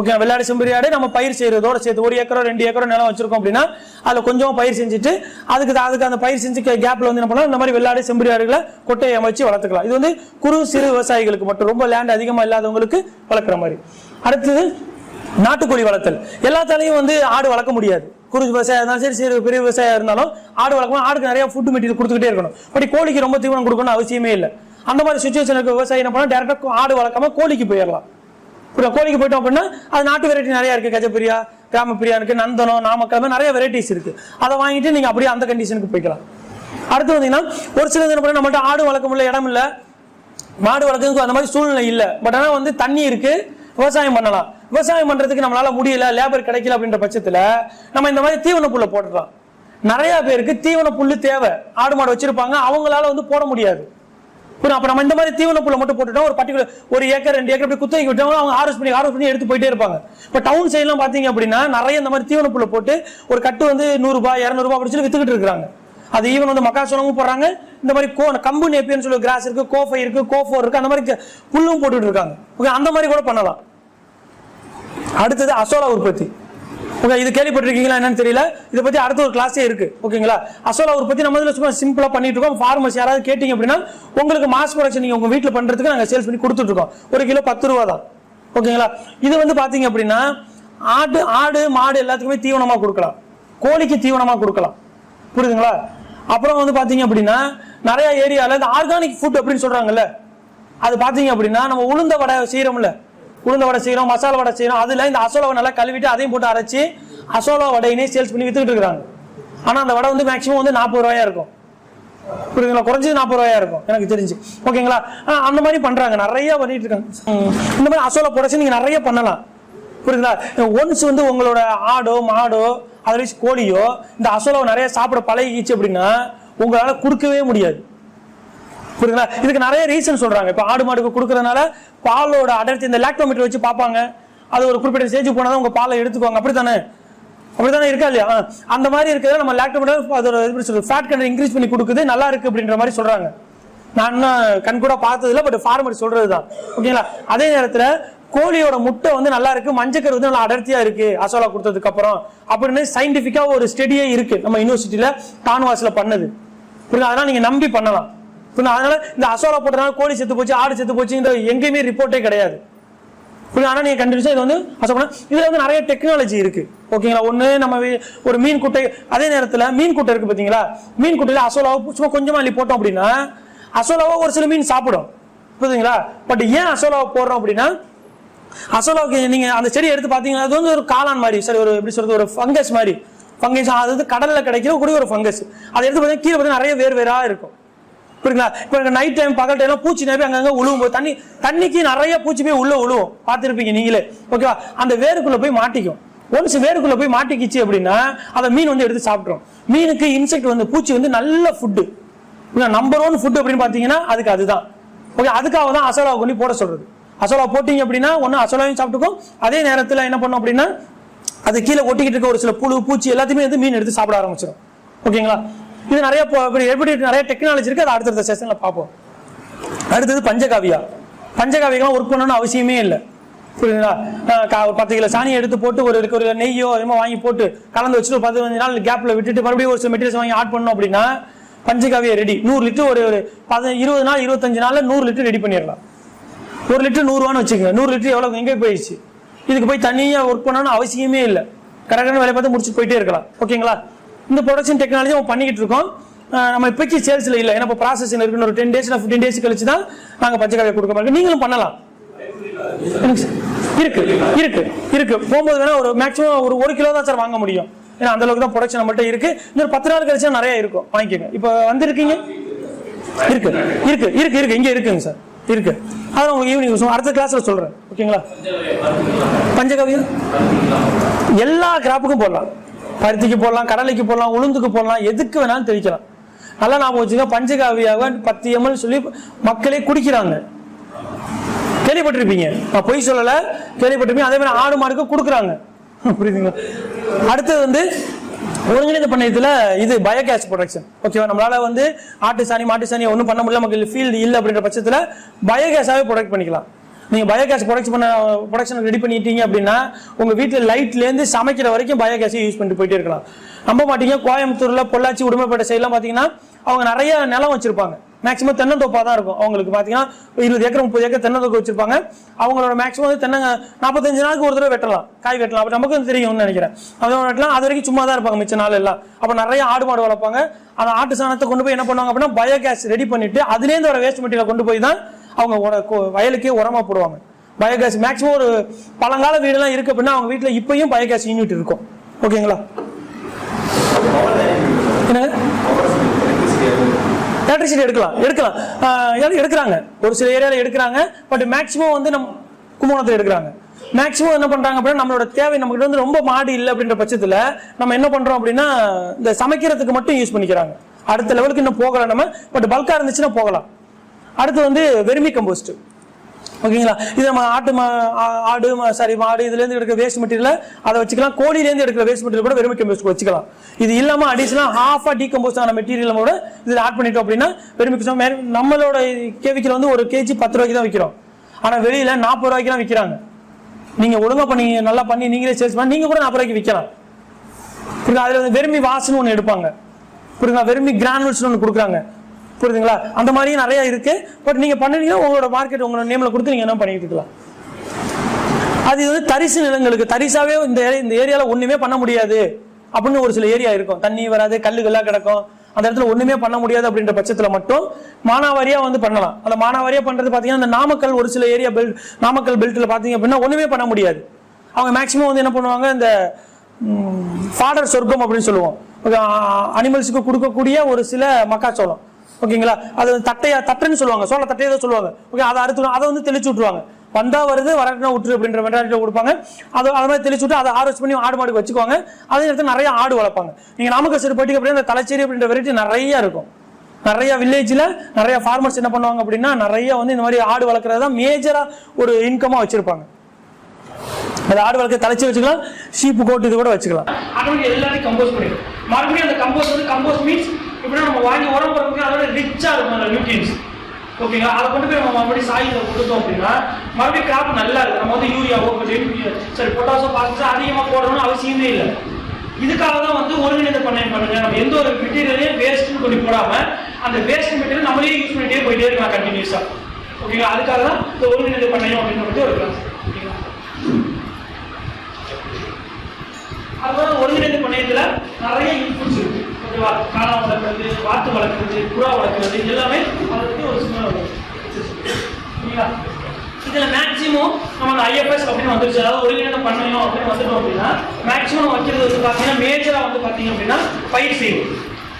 ஓகே வெள்ளாடு செம்பரியாடு நம்ம பயிர் செய்யறதோட சேர்த்து ஒரு ஏக்கரோ ரெண்டு ஏக்கரோ நிலம் வச்சிருக்கோம் அப்படின்னா அதில் கொஞ்சம் பயிர் செஞ்சுட்டு அதுக்கு அதுக்கு அந்த பயிர் செஞ்சு கேப்ல வந்து என்ன பண்ணலாம் இந்த மாதிரி வெள்ளாடு செம்பரியாடுகளை கொட்டையை அமைச்சு வளர்த்துக்கலாம். இது வந்து குறு சிறு விவசாயிகளுக்கு மட்டும் ரொம்ப லேண்ட் அதிகமா இல்லாதவங்களுக்கு வளர்க்குற மாதிரி. அடுத்தது நாட்டுக்கோழி வளர்த்தல். எல்லாத்தாலையும் வந்து ஆடு வளர்க்க முடியாது. குறு விவசாயம் இருந்தாலும் சரி சிறு பெரிய விவசாயம் இருந்தாலும் ஆடு வளர்க்கணும் ஆடுக்கு நிறைய ஃபுட் மெட்டீரியல் கொடுத்துக்கிட்டே இருக்கணும். பட் கோழிக்கு ரொம்ப தீவனம் கொடுக்கணும் அவசியமே இல்லை. அந்த மாதிரி சுச்சுவேஷன் இருக்க விவசாயம் என்ன பண்ணால் டேரெக்டாக ஆடு வளர்க்காம கோழிக்கு போயிடலாம். இப்போ கோழிக்கு போயிட்டோம் அப்படின்னா அது நாட்டு வெரைட்டி நிறையா இருக்குது கஜப்பிரியா கிராமப்பிரியா இருக்குது நந்தனம் நாமக்கல் மாதிரி நிறைய வெரைட்டிஸ் இருக்குது அதை வாங்கிட்டு நீங்கள் அப்படியே அந்த கண்டிஷனுக்கு போய்க்கலாம். அடுத்து வந்தீங்கன்னா ஒரு சிலது என்ன பண்ண நம்மள்ட்ட ஆடு வளர்க்க முடியல இடம் இல்லை. மாடு வளர்க்கறதுக்கு அந்த மாதிரி சூழ்நிலை இல்லை. பட் ஆனால் வந்து தண்ணி இருக்குது விவசாயம் பண்ணலாம். விவசாயம் பண்ணுறதுக்கு நம்மளால முடியல லேபர் கிடைக்கல அப்படின்ற பட்சத்தில் நம்ம இந்த மாதிரி தீவன புல்லை போட்டுடலாம் நிறைய பேருக்கு தீவன புல் தேவை. ஆடு மாடு வச்சிருப்பாங்க அவங்களால வந்து போட முடியாது. புரியும் அப்போ நம்ம இந்த மாதிரி தீவன மட்டும் போட்டுட்டோம். ஒரு பர்டிகுலர் ஒரு ஏக்கர் ரெண்டு ஏக்கர் அப்படி குத்தகைக்கு விட்டவங்க அவங்க ஹார்வெஸ்ட் பண்ணி ஹார்வெஸ்ட் பண்ணி எடுத்து போயிட்டே இருப்பாங்க. இப்போ டவுன் சைட்லாம் பார்த்தீங்க அப்படின்னா நிறைய இந்த மாதிரி தீவன போட்டு ஒரு கட்டு வந்து நூறுரூபா இரநூறுபா அப்படி சொல்லி வித்துக்கிட்டு இருக்காங்க அது ஈவன் வந்து மக்காசோளமும் போடுறாங்க. இந்த மாதிரி கோ கம்பு நேப்பியன்னு சொல்லி கிராஸ் இருக்கு கோஃபை இருக்கு கோஃபோர் இருக்கு அந்த மாதிரி புல்லும் போட்டுட்டு இருக்காங்க. ஓகே அந்த மாதிரி கூட பண்ணலாம். அடுத்தது அசோலா உற்பத்தி. ஓகே இது கேள்விப்பட்டிருக்கீங்களா என்னன்னு தெரியல. இதை பற்றி அடுத்த ஒரு கிளாஸே இருக்கு. ஓகேங்களா அசோலா உற்பத்தி நம்ம இதில் சும்மா சிம்பிளாக பண்ணிட்டு இருக்கோம். ஃபார்மர்ஸ் யாராவது கேட்டிங்க அப்படின்னா உங்களுக்கு மாஸ் ப்ரொடக்ஷன் நீங்கள் உங்கள் வீட்டில் பண்ணுறதுக்கு நாங்கள் சேல்ஸ் பண்ணி கொடுத்துட்ருக்கோம் ஒரு கிலோ பத்து ரூபா தான். ஓகேங்களா இது வந்து பார்த்தீங்க அப்படின்னா ஆடு ஆடு மாடு எல்லாத்துக்குமே தீவனமாக கொடுக்கலாம். கோழிக்கு தீவனமாக கொடுக்கலாம். புரியுதுங்களா? அப்புறம் வந்து பார்த்தீங்க அப்படின்னா நிறையா ஏரியாவில் இந்த ஆர்கானிக் ஃபுட் அப்படின்னு சொல்கிறாங்கல்ல அது பார்த்தீங்க அப்படின்னா நம்ம உளுந்த வடை செய்கிறோம்ல உளுந்த வடை செய்யணும் மசாலா வடை செய்யணும் அதில் இந்த அசோலாவை நல்லா கழுவிட்டு அதையும் போட்டு அரைச்சு அசோலா வடையினே சேல்ஸ் பண்ணி வித்துக்கிட்டு இருக்கிறாங்க. ஆனால் அந்த வடை வந்து மேக்ஸிமம் வந்து நாற்பது ரூபாயா இருக்கும். புரியுதுங்களா? குறைஞ்சது நாற்பது ரூபாயா இருக்கும் எனக்கு தெரிஞ்சு. ஓகேங்களா? ஆ, அந்த மாதிரி பண்றாங்க. நிறைய பண்ணிட்டு இருக்காங்க. ம், இந்த மாதிரி அசோலா ப்ரொடக்ஷன் நீங்க நிறைய பண்ணலாம். புரியுதுங்களா? ஒன்ஸ் வந்து உங்களோட ஆடோ மாடோ அதர்வைஸ் கோழியோ இந்த அசோலாவை நிறைய சாப்பிட பழகிச்சு அப்படின்னா உங்களால கொடுக்கவே முடியாது. புரியுதுங்களா? இதுக்கு நிறைய ரீசன் சொல்றாங்க. இப்போ ஆடு மாடுக்கு கொடுக்கறதுனால பாலோட அடர்த்தி இந்த லாக்டோமீட்டர் வச்சு பார்ப்பாங்க. அது ஒரு குறிப்பிட்ட ஸ்டேஜ் போனால் உங்க பாலை எடுத்துக்குவாங்க. அப்படித்தானே? அப்படித்தானே இருக்கா இல்லையா? அந்த மாதிரி இருக்கிறத நம்ம லாக்டோமீட்டர் அதோட எப்படி சொல்றது ஃபேட் கண்டென்ட் இன்க்ரீஸ் பண்ணி கொடுக்குது நல்லா இருக்கு அப்படின்ற மாதிரி சொல்றாங்க. நான் இன்னும் கண் கூட பார்த்தது இல்லை பட் ஃபார்மர் சொல்றது தான் ஓகேங்களா? அதே நேரத்தில் கோழியோட முட்டை வந்து நல்லா இருக்கு மஞ்சக்கரு வந்து நல்லா அடர்த்தியா இருக்கு அசோலா கொடுத்ததுக்கு அப்புறம். அப்படின்னு சயின்டிபிக்கா ஒரு ஸ்டடியே இருக்கு. நம்ம யூனிவர்சிட்டியில டான்வாஸ்ல பண்ணது. புரியுதா? அதெல்லாம் நீங்க நம்பி பண்ணலாம். அதனால இந்த அசோலா போட்டனால கோழி செத்து போச்சு ஆடு செத்து போச்சுன்ற எங்கேயுமே ரிப்போர்ட்டே கிடையாது. ஆனால் நீங்கள் நீங்க இது வந்து அசோலா இதில் வந்து நிறைய டெக்னாலஜி இருக்கு. ஓகேங்களா ஒன்று நம்ம ஒரு மீன் குட்டை அதே நேரத்தில் மீன் குட்டை இருக்கு பார்த்தீங்களா மீன் குட்டையில் அசோலாவை சும்மா கொஞ்சமாக அள்ளி போட்டோம் அப்படின்னா அசோலாவை ஒரு சில மீன் சாப்பிடும். புரியுதுங்களா? பட் ஏன் அசோலாவை போடுறோம் அப்படின்னா அசோலாவுக்கு நீங்கள் அந்த செடி எடுத்து பார்த்தீங்கன்னா அது வந்து ஒரு காளான் மாதிரி சரி ஒரு எப்படி சொல்றது ஒரு ஃபங்கஸ் மாதிரி. ஃபங்கஸ் அது வந்து கடலில் கிடைக்கிற கூடிய ஒரு ஃபங்கஸ் அதை எடுத்து பார்த்தீங்கன்னா கீழே பார்த்தீங்கன்னா நிறைய வேர் வேறாக இருக்கும். புரியுங்களா இப்போ நைட் டைம் பகல் டைம்லாம் பூச்சி நிறைய அங்கங்கே உழுவும் போது தண்ணி தண்ணிக்கு நிறைய பூச்சி போய் உள்ளே உழுவும். பார்த்துருப்பீங்க நீங்களே. ஓகேவா அந்த வேருக்குள்ளே போய் மாட்டிக்கும். ஒன்ஸ் வேருக்குள்ள போய் மாட்டிக்கிச்சு அப்படின்னா அதை மீன் வந்து எடுத்து சாப்பிட்ரும் மீனுக்கு இன்செக்ட் வந்து பூச்சி வந்து நல்ல ஃபுட்டு நம்பர் ஒன் ஃபுட் அப்படின்னு பார்த்தீங்கன்னா அதுக்கு அதுதான். ஓகே அதுக்காக தான் அசோலாவை கொண்டு போட சொல்றது. அசோலா போட்டிங்க அப்படின்னா ஒன்று அசோலாவையும் சாப்பிட்டுக்கும். அதே நேரத்தில் என்ன பண்ணும் அப்படின்னா அது கீழே ஒட்டிக்கிட்டு இருக்க ஒரு சில புழு பூச்சி எல்லாத்தையுமே வந்து மீன் எடுத்து சாப்பிட ஆரம்பிச்சிடும் ஓகேங்களா இது நிறைய இப்போ எப்படி நிறைய டெக்னாலஜி இருக்கு அதை அடுத்தடுத்த செஷன்ல பார்ப்போம். அடுத்தது பஞ்சகாவியா. பஞ்சகாவியெல்லாம் ஒர்க் பண்ணணும்னு அவசியமே இல்லை. புரியுதுங்களா? கா- ஒரு பத்து கிலோ சாணியை எடுத்து போட்டு ஒரு ஒரு நெய்யோ என்னமோ வாங்கி போட்டு கலந்து வச்சுட்டு ஒரு பதினஞ்சு நாள் கேப்பில் விட்டுட்டு மறுபடியும் ஒரு சில மெட்டீரியல்ஸ் வாங்கி ஆட் பண்ணோம் அப்படின்னா பஞ்சகாவியை ரெடி நூறு லிட்டர் ஒரு ஒரு பத இருபது நாள் இருபத்தஞ்சு நாளில் நூறு லிட்டர் ரெடி பண்ணிடலாம். ஒரு லிட்டர் நூறுரூவான்னு வச்சுக்கோங்க. நூறு லிட்டர் எவ்வளோ எங்கே போயிடுச்சு? இதுக்கு போய் தனியாக ஒர்க் பண்ணணும்னு அவசியமே இல்லை. கரெக்டான வேலை பார்த்து முடிச்சுட்டு போயிட்டே இருக்கலாம். ஓகேங்களா? இந்த ப்ரொடக்ஷன் டெக்னாலஜி நம்ம பண்ணிக்கிட்டு இருக்கோம். நம்ம இப்போக்கி சேல்ஸில் இல்லை. ஏன்னா இப்போ ப்ராசஸிங் இருக்குன்னு ஒரு டென் டேஸ் ஃபிஃப்டீன் டேஸ் கழிச்சு தான் நாங்கள் பச்சைக்காயை கொடுக்க மாதிரி நீங்களும் பண்ணலாம். இருக்கு இருக்கு இருக்கு. போகும்போது வேணா ஒரு மேக்ஸிமம் ஒரு ஒரு கிலோ தான் சார் வாங்க முடியும். ஏன்னா அந்த அளவுக்கு தான் ப்ரொடக்ஷன் நம்மகிட்ட இருக்கு. இன்னொரு பத்து நாள் கழிச்சா நிறைய இருக்கும். வாங்கிக்கோங்க. இப்போ வந்திருக்கீங்க? இருக்கு இருக்கு இருக்கு இருக்கு. இங்கே இருக்குங்க சார் இருக்கு. அதான் உங்களுக்கு ஈவினிங் அடுத்த கிளாஸ்ல சொல்றேன். ஓகேங்களா பஞ்சகவியம் எல்லா கிராப்புக்கும் போடலாம். பருத்திக்கு போடலாம் கடலைக்கு போடலாம் உளுந்துக்கு போடலாம் எதுக்கு வேணாலும் தெளிக்கலாம். நல்லா ஞாபகம் வச்சுக்க பஞ்சகாவியாக பத்து எம்எல் சொல்லி மக்களே குடிக்கிறாங்க. கேள்விப்பட்டிருப்பீங்க. நான் பொய் சொல்லல கேள்விப்பட்டிருப்பீங்க. அதே மாதிரி ஆடு மாடுக்கு கொடுக்குறாங்க. புரியுதுங்களா? அடுத்தது வந்து ஒருங்கிணைந்த பண்ணையத்தில் இது பயோகேஸ் ப்ரொடக்ஷன் ஓகேவா நம்மளால வந்து ஆட்டு சாணி மாட்டு சாணி ஒன்றும் பண்ண முடியல நமக்கு ஃபீல்டு இல்லை அப்படின்ற பட்சத்தில் பயோகேஸாகவே ப்ரொடக்ட் பண்ணிக்கலாம். நீங்க பயோகேஸ் ப்ரொடக்ஷன் பண்ண ப்ரொடக்ஷன் ரெடி பண்ணிட்டீங்க அப்படின்னா உங்க வீட்டில் லைட்லேருந்து சமைக்கிற வரைக்கும் பயோகேஸை யூஸ் பண்ணிட்டு போயிட்டே இருக்கலாம். நம்ப மாட்டீங்க கோயம்புத்தூர்ல பொள்ளாச்சி உடுமைப்பேட்டை சைட்லாம் பார்த்தீங்கன்னா அவங்க நிறைய நிலம் வச்சிருப்பாங்க. மேக்ஸிமம் தென்னந்தோப்பா தான் இருக்கும். அவங்களுக்கு பார்த்தீங்கன்னா இருபது ஏக்கர் முப்பது ஏக்கர் தென்னந்தோப்பு வச்சிருப்பாங்க. அவங்களோட மேக்ஸிமம் வந்து தென்னங்க நாற்பத்தஞ்சு நாளுக்கு ஒரு தடவை வெட்டலாம். காய் வெட்டலாம். அப்போ நமக்கு வந்து தெரியும்னு நினைக்கிறேன். அதை வெட்டலாம். அது வரைக்கும் சும்மா தான் இருப்பாங்க மிச்ச நாள் எல்லாம். அப்போ நிறைய ஆடு மாடு வளர்ப்பாங்க. அந்த ஆட்டு சாணத்தை கொண்டு போய் என்ன பண்ணுவாங்க அப்படின்னா பயோகேஸ் ரெடி பண்ணிட்டு அதுலேருந்து வர வேஸ்ட் மெட்டீரியல் கொண்டு போய் தான் அவங்க வயலுக்கே உரமா போடுவாங்க. பயோகேஸ் மேக்ஸிமம் ஒரு பழங்கால வீடெல்லாம் இருக்கு அப்படின்னா அவங்க வீட்டில் இப்பயும் பயோகேஸ் யூனிட் இருக்கும். ஓகேங்களா? என்னங்க எலக்ட்ரிசிட்டி எடுக்கலாம். எடுக்கலாம். எடுக்கிறாங்க. ஒரு சில ஏரியாவில் எடுக்கிறாங்க பட் மேக்ஸிமம் வந்து நம்ம கும்பகோணத்தில் எடுக்கிறாங்க. மேக்ஸிமம் என்ன பண்றாங்க அப்படின்னா நம்மளோட தேவை நம்மகிட்ட வந்து ரொம்ப மாடு இல்லை அப்படின்ற பட்சத்தில் நம்ம என்ன பண்றோம் அப்படின்னா இந்த சமைக்கிறதுக்கு மட்டும் யூஸ் பண்ணிக்கிறாங்க. அடுத்த லெவலுக்கு இன்னும் போகலாம் நம்ம பட் பல்கா இருந்துச்சுன்னா போகலாம். அடுத்து வந்து வெர்மி கம்போஸ்ட் ஓகேங்களா? இது நம்ம ஆட்டு மா ஆ- ஆடு சாரி மாடு இதுலேருந்து எடுக்கிற வேஸ்ட் மெட்டீரியல் அதை வச்சுக்கலாம். கோழிலேருந்து எடுக்கிற வேஸ்ட் மெட்டீரியல் கூட வெறுமை கம்போஸ்ட் வச்சுக்கலாம். இது இல்லாமல் அடிஷனலாக ஹாஃபாக டீகம்போஸ்ட் ஆன மெட்டீரியல் கூட இதில் ஆட் பண்ணிட்டோம் அப்படின்னா வெறுமை கம்போஸ்ட் நம்மளோட கேவிக்கில் வந்து ஒரு கேஜி பத்து ரூபாய்க்கு தான் விற்கிறோம் ஆனால் வெளியில் நாற்பது ரூபாய்க்கு தான் விற்கிறாங்க நீங்கள் ஒழுங்காக பண்ணி நல்லா பண்ணி நீங்களே சேல்ஸ் பண்ணி நீங்கள் கூட நாற்பது ரூபாய்க்கு விற்கலாம் புரியுதா? அதில் வந்து வெறுமி வாசன்னு ஒன்று எடுப்பாங்க. புரியுங்களா வெறுமி கிரானுவல்ஸ்னு ஒன்று கொடுக்குறாங்க. புரியுதுங்களா? அந்த மாதிரியும் நிறைய இருக்கு. பட் நீங்க பண்ணுனீங்கன்னா உங்களோட மார்க்கெட் உங்களோட நேம்ல கொடுத்து நீங்க என்ன பண்ணிட்டு இருக்கலாம் அது வந்து தரிசு நிலங்களுக்கு தரிசாவே இந்த இந்த ஏரியால ஒண்ணுமே பண்ண முடியாது. அப்படின்னு ஒரு சில ஏரியா இருக்கும். தண்ணி வராது கல்லுகள்லாம் கிடக்கும். அந்த இடத்துல ஒண்ணுமே பண்ண முடியாது அப்படின்ற பட்சத்துல மட்டும் மானாவாரியா வந்து பண்ணலாம். அந்த மானாவாரியா பண்றது பாத்தீங்கன்னா இந்த நாமக்கல் ஒரு சில ஏரியா பெல்ட் நாமக்கல் பெல்ட்ல பாத்தீங்க அப்படின்னா ஒண்ணுமே பண்ண முடியாது. அவங்க மேக்சிமம் வந்து என்ன பண்ணுவாங்க இந்த ஃபாடர் சொர்க்கம் அப்படின்னு சொல்லுவோம். அனிமல்ஸுக்கு கொடுக்கக்கூடிய ஒரு சில மக்காச்சோளம். ஓகேங்களா? அது தட்டையா தட்டைன்னு சொல்லுவாங்க. சோள தட்டையை தான் சொல்லுவாங்க. ஓகே அதை அறுத்து அதை வந்து தெளிச்சு விட்டுருவாங்க. வந்தா வருது வரட்டினா விட்டுரு அப்படின்ற மென்டாலிட்டி கொடுப்பாங்க. அது அது மாதிரி தெளிச்சு விட்டு அதை ஹார்வெஸ்ட் பண்ணி ஆடு மாடுக்கு வச்சுக்குவாங்க. அதே நேரத்தில் நிறைய ஆடு வளர்ப்பாங்க. நீங்க நாமக்கல் சைடு போயிட்டு அப்படின்னா இந்த தலைச்சேரி அப்படின்ற வெரைட்டி நிறைய இருக்கும். நிறைய வில்லேஜ்ல நிறைய ஃபார்மர்ஸ் என்ன பண்ணுவாங்க அப்படின்னா நிறைய வந்து இந்த மாதிரி ஆடு வளர்க்குறது தான் மேஜராக ஒரு இன்கமாக வச்சிருப்பாங்க. அது ஆடு வளர்க்க தலைச்சு வச்சுக்கலாம் ஷீப்பு கோட் இது கூட வச்சுக்கலாம். எல்லாமே எல்லாத்தையும் கம்போஸ் பண்ணிடும் மறுபடியும் அந்த கம்போஸ் வந்து கம்போஸ் மீன்ஸ் இப்படின்னா நம்ம வாங்கி உரம் போடுறதுக்கு அதோட ரிச்சா இருக்கும் அந்த நியூட்ரியன்ஸ் ஓகேங்களா அதை கொண்டு போய் நம்ம மறுபடியும் சாயில கொடுத்தோம் அப்படின்னா மறுபடியும் கிராப் நல்லா இருக்கு நம்ம வந்து யூரியாவோ கொஞ்சம் சரி பொட்டாசோ பாஸ்பரஸ் அதிகமாக போடணும்னு அவசியமே இல்லை. இதுக்காக தான் வந்து ஒருங்கிணைந்த பண்ணை பண்ணுங்க. நம்ம எந்த ஒரு மெட்டீரியலையும் வேஸ்ட்னு கொண்டு போடாம அந்த வேஸ்ட் மெட்டீரியல் நம்மளே யூஸ் பண்ணிட்டே போயிட்டே இருக்கலாம் கண்டினியூஸா ஓகேங்களா அதுக்காக தான் இந்த ஒருங்கிணைந்த பண்ணையம் அப்படின்னு ஒரு கிளாஸ் ஓகேங்களா அதுபோல ஒருங்கிணைந்த பண்ணையத்தில் நிறைய இன்புட்ஸ் இருக்கு. ஓகேவா? காணா வளர்க்குறது வாத்து வளர்க்குறது புறா வளர்க்குறது எல்லாமே அதை ஒரு சின்ன ஒரு சரிங்களா? மேக்ஸிமம் நம்ம அந்த ஐஎஃப்எஸ் அப்படின்னு வந்துருச்சு. அதாவது ஒருங்கிணைந்த பண்ணணும் அப்படின்னு வந்துட்டோம் அப்படின்னா மேக்ஸிமம் வைக்கிறது வந்து பார்த்தீங்கன்னா மேஜராக வந்து பார்த்தீங்க அப்படின்னா பயிர் செய்யும்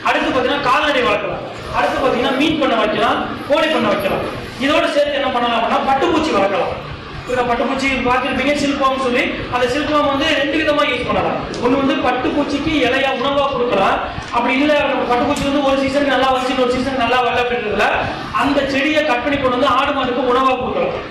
அடுத்து பார்த்தீங்கன்னா கால்நடை வளர்க்கலாம். அடுத்து பார்த்தீங்கன்னா மீன் பண்ண வைக்கலாம் கோழி பண்ண வைக்கலாம். இதோட சேர்த்து என்ன பண்ணலாம் அப்படின்னா பட்டுப்பூச்சி வளர்க்கலாம். இந்த பட்டுப்பூச்சி பார்த்துருப்பீங்க சில்பாம் சொல்லி. அந்த சில்பாம் வந்து ரெண்டு விதமா யூஸ் பண்ணலாம். ஒன்று வந்து பட்டுப்பூச்சிக்கு இலையா உணவா கொடுக்கலாம். அப்படி இல்லை நம்ம பட்டுப்பூச்சி வந்து ஒரு சீசன் நல்லா வச்சு ஒரு சீசன் நல்லா வரல அப்படின்றதுல அந்த செடியை கட் பண்ணி கொண்டு வந்து ஆடு மாடுக்கு உணவா கொடுக்கலாம்.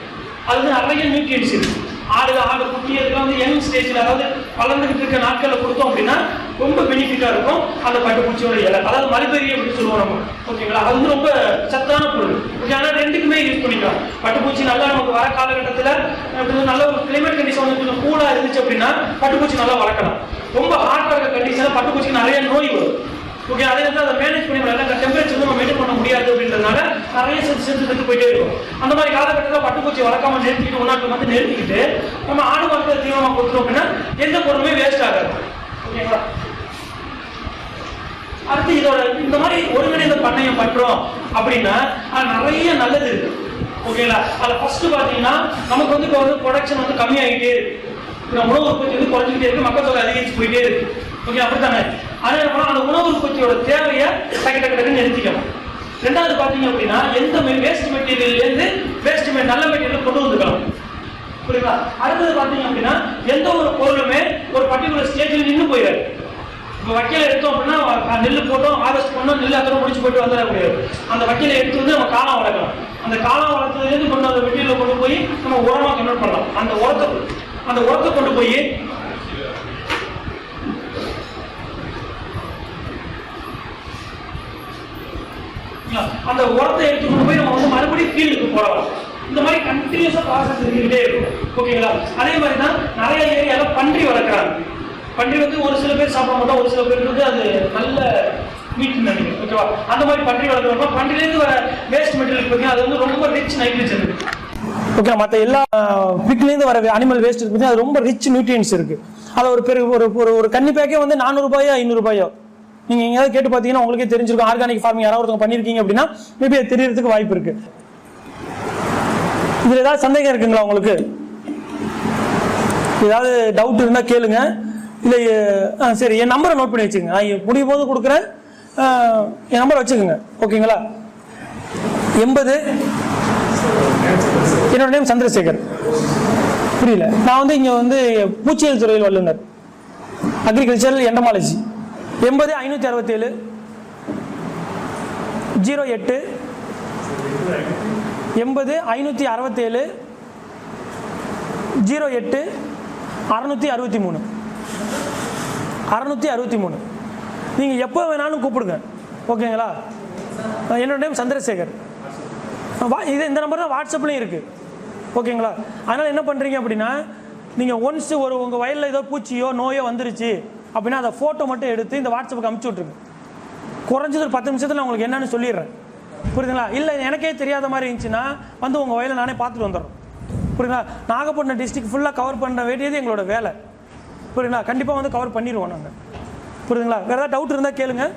அது வந்து நிறைய நியூட்ரியன்ஸ் இருக்கு. ஆடு ஆடு குட்டி அதுக்கு வந்து யங் ஸ்டேஜில் அதாவது வளர்ந்துகிட்டு இருக்க நாட்களில் கொடுத்தோம் அப்படின்னா ரொம்ப பெனிஃபிட்டாக இருக்கும். அந்த பட்டுப்பூச்சியோட இலை. அதாவது மலைபெரி அப்படின்னு சொல்லுவோம் நம்ம. ஓகேங்களா அது வந்து ரொம்ப சத்தான பொருள். ஓகே ஆனால் ரெண்டுக்குமே யூஸ் பண்ணிக்கலாம். பட்டுப்பூச்சி நல்லா நமக்கு வர காலகட்டத்தில் நல்ல ஒரு கிளைமேட் கண்டிஷன் வந்து கொஞ்சம் கூலாக இருந்துச்சு அப்படின்னா பட்டுப்பூச்சி நல்லா வளர்க்கலாம். ரொம்ப ஹார்டாக இருக்க கண்டிஷனில் பட்டுப்பூச்சிக்கு நிறைய நோய் வரும். ஓகே அதே வந்து அதை மேனேஜ் பண்ணி நல்லா டெம்பரேச்சர் நம்ம மெயின்டைன் பண்ண முடியாது அப்படின்றதுனால நிறைய செஞ்சு செஞ்சு போயிட்டே இருக்கும். அந்த மாதிரி காலகட்டத்தில் பட்டுப்பூச்சி வளர்க்காம நிறுத்திட்டு ஒன்னாட்டு வந்து நிறுத்திக்கிட்டு நம்ம ஆடு மாட்டு தீவிரமாக கொடுத்துரும் அப்படின்னா எந்த பொருளுமே வேஸ்ட் ஆகாது. ஓகேங்களா அடுத்து இதோட இந்த மாதிரி ஒருங்கிணைந்த பண்ணையம் பண்றோம் அப்படின்னா அது நிறைய நல்லது. இருக்கு ஓகேங்களா? அதில் ஃபர்ஸ்ட் பார்த்தீங்கன்னா நமக்கு வந்து இப்போ வந்து ப்ரொடக்ஷன் வந்து கம்மியாகிட்டே இருக்கு. நம்ம உணவு உற்பத்தி வந்து குறைஞ்சிக்கிட்டே இருக்கு. மக்கள் தொகை அதிகரிச்சு போயிட்டே இருக்கு. ஓகே அப்படித்தானே? அதே போல அந்த உணவு உற்பத்தியோட தேவையை டக்கு டக்கு டக்குன்னு நிறுத்திக்கணும். ரெண்டாவது பார்த்தீங்க அப்படின்னா எந்த வேஸ்ட் மெட்டீரியல்லேருந்து வேஸ்ட் நல்ல மெட்டீரியல் கொண்டு வந்துக்கலாம் புரியுதா? அடுத்தது பார்த்தீங்க அப்படின்னா எந்த ஒரு பொருளுமே ஒரு பர்டிகுலர் ஸ்டேஜில் நின்று போயிடாது இப்போ வக்கீல எடுத்தோம் அப்படின்னா நெல் போட்டோம் ஹார்வெஸ்ட் பண்ணோம் நெல் அத்தனை முடிச்சு போயிட்டு வந்துட முடியாது அந்த வக்கீல எடுத்து வந்து நம்ம காலம் வளர்க்கலாம். அந்த காலம் வளர்த்ததுலேருந்து கொண்டு அந்த வெட்டியில் கொண்டு போய் நம்ம உரமாக கன்வெர்ட் பண்ணலாம். அந்த உரத்தை அந்த உரத்தை கொண்டு போய் அந்த உரத்தை எடுத்து கொண்டு போய் நம்ம வந்து மறுபடியும் ஃபீல்டுக்கு போடலாம். இந்த மாதிரி கண்டினியூஸா ப்ராசஸ் இருந்துகிட்டே இருக்கும். ஓகேங்களா அதே மாதிரி தான் நிறைய ஏரியால பன்றி வளர்க்குறாங்க. பன்றி வந்து ஒரு சில பேர் சாப்பிட மாட்டோம் ஒரு சில பேருக்கு வந்து அது நல்ல மீட் ஓகேவா அந்த மாதிரி பன்றி வளர்க்குறப்ப பன்றிலேருந்து வர வேஸ்ட் மெட்டீரியல் பார்த்தீங்கன்னா அது வந்து ரொம்ப ரிச் நைட்ரஜன் ஓகே மற்ற எல்லா பிக்லேருந்து வர அனிமல் வேஸ்ட் இருக்கு அது ரொம்ப ரிச் நியூட்ரியன்ஸ் இருக்கு. அது ஒரு பெரிய ஒரு ஒரு ஒரு கன்னி பேக்கே வந்து நானூறுபாயோ ஐநூறுபாயோ? நீங்கள் எங்கேயாவது கேட்டு பார்த்தீங்கன்னா உங்களுக்கே தெரிஞ்சிருக்கும் ஆர்கானிக் ஃபார்மிங் யாராவது ஒருத்தவங்க பண்ணியிருக்கீங்க அப்படின்னா மேபி அது தெரியறதுக்கு வாய்ப்பு இருக்கு. இதில் ஏதாவது சந்தேகம் இருக்குங்களா உங்களுக்கு? ஏதாவது டவுட் இருந்தால் கேளுங்க. இல்லை ஆ, சரி என் நம்பரை நோட் பண்ணி வச்சுக்கோங்க. நான் முடியும் போது கொடுக்குறேன். என் நம்பரை வச்சுக்கோங்க. ஓகேங்களா? எண்பது. என்னோட நேம் சந்திரசேகர். புரியல. நான் வந்து இங்கே வந்து பூச்சியல் துறையில் வல்லுநர். அக்ரிகல்ச்சரல் எண்டமாலஜி எண்பது ஐநூற்றி அறுபத்தேழு. ஜீரோ எட்டு. எண்பது ஐநூற்றி அறுபத்தேழு. ஜீரோ எட்டு அறநூற்றி அறுபத்தி மூணு. அறநூற்றி அறுபத்தி மூணு. நீங்கள் எப்போ வேணாலும் கூப்பிடுங்க. ஓகேங்களா? என்னோட நேம் சந்திரசேகர். வா இது இந்த நம்பர் தான் வாட்ஸ்அப்லேயும் இருக்குது ஓகேங்களா? அதனால் என்ன பண்ணுறீங்க அப்படின்னா நீங்கள் ஒன்ஸ் ஒரு உங்கள் வயலில் ஏதோ பூச்சியோ நோயோ வந்துருச்சு அப்படின்னா அதை ஃபோட்டோ மட்டும் எடுத்து இந்த வாட்ஸ்அப்புக்கு அமுச்சு விட்ருங்க குறைஞ்சது ஒரு பத்து நிமிஷத்தில் நான் உங்களுக்கு என்னன்னு சொல்லிடுறேன். புரியுதுங்களா? இல்லை எனக்கே தெரியாத மாதிரி இருந்துச்சுன்னா வந்து உங்கள் வயலை நானே பார்த்துட்டு வந்துடுறோம் புரியுதுங்களா? நாகப்பட்டினம் டிஸ்ட்ரிக்ட் ஃபுல்லாக கவர் பண்ண வேண்டியது எங்களோட வேலை. புரியுங்களா கண்டிப்பாக வந்து கவர் பண்ணிடுவோம் நாங்கள் புரியுதுங்களா? வேறு ஏதாவது டவுட் இருந்தால் கேளுங்கள்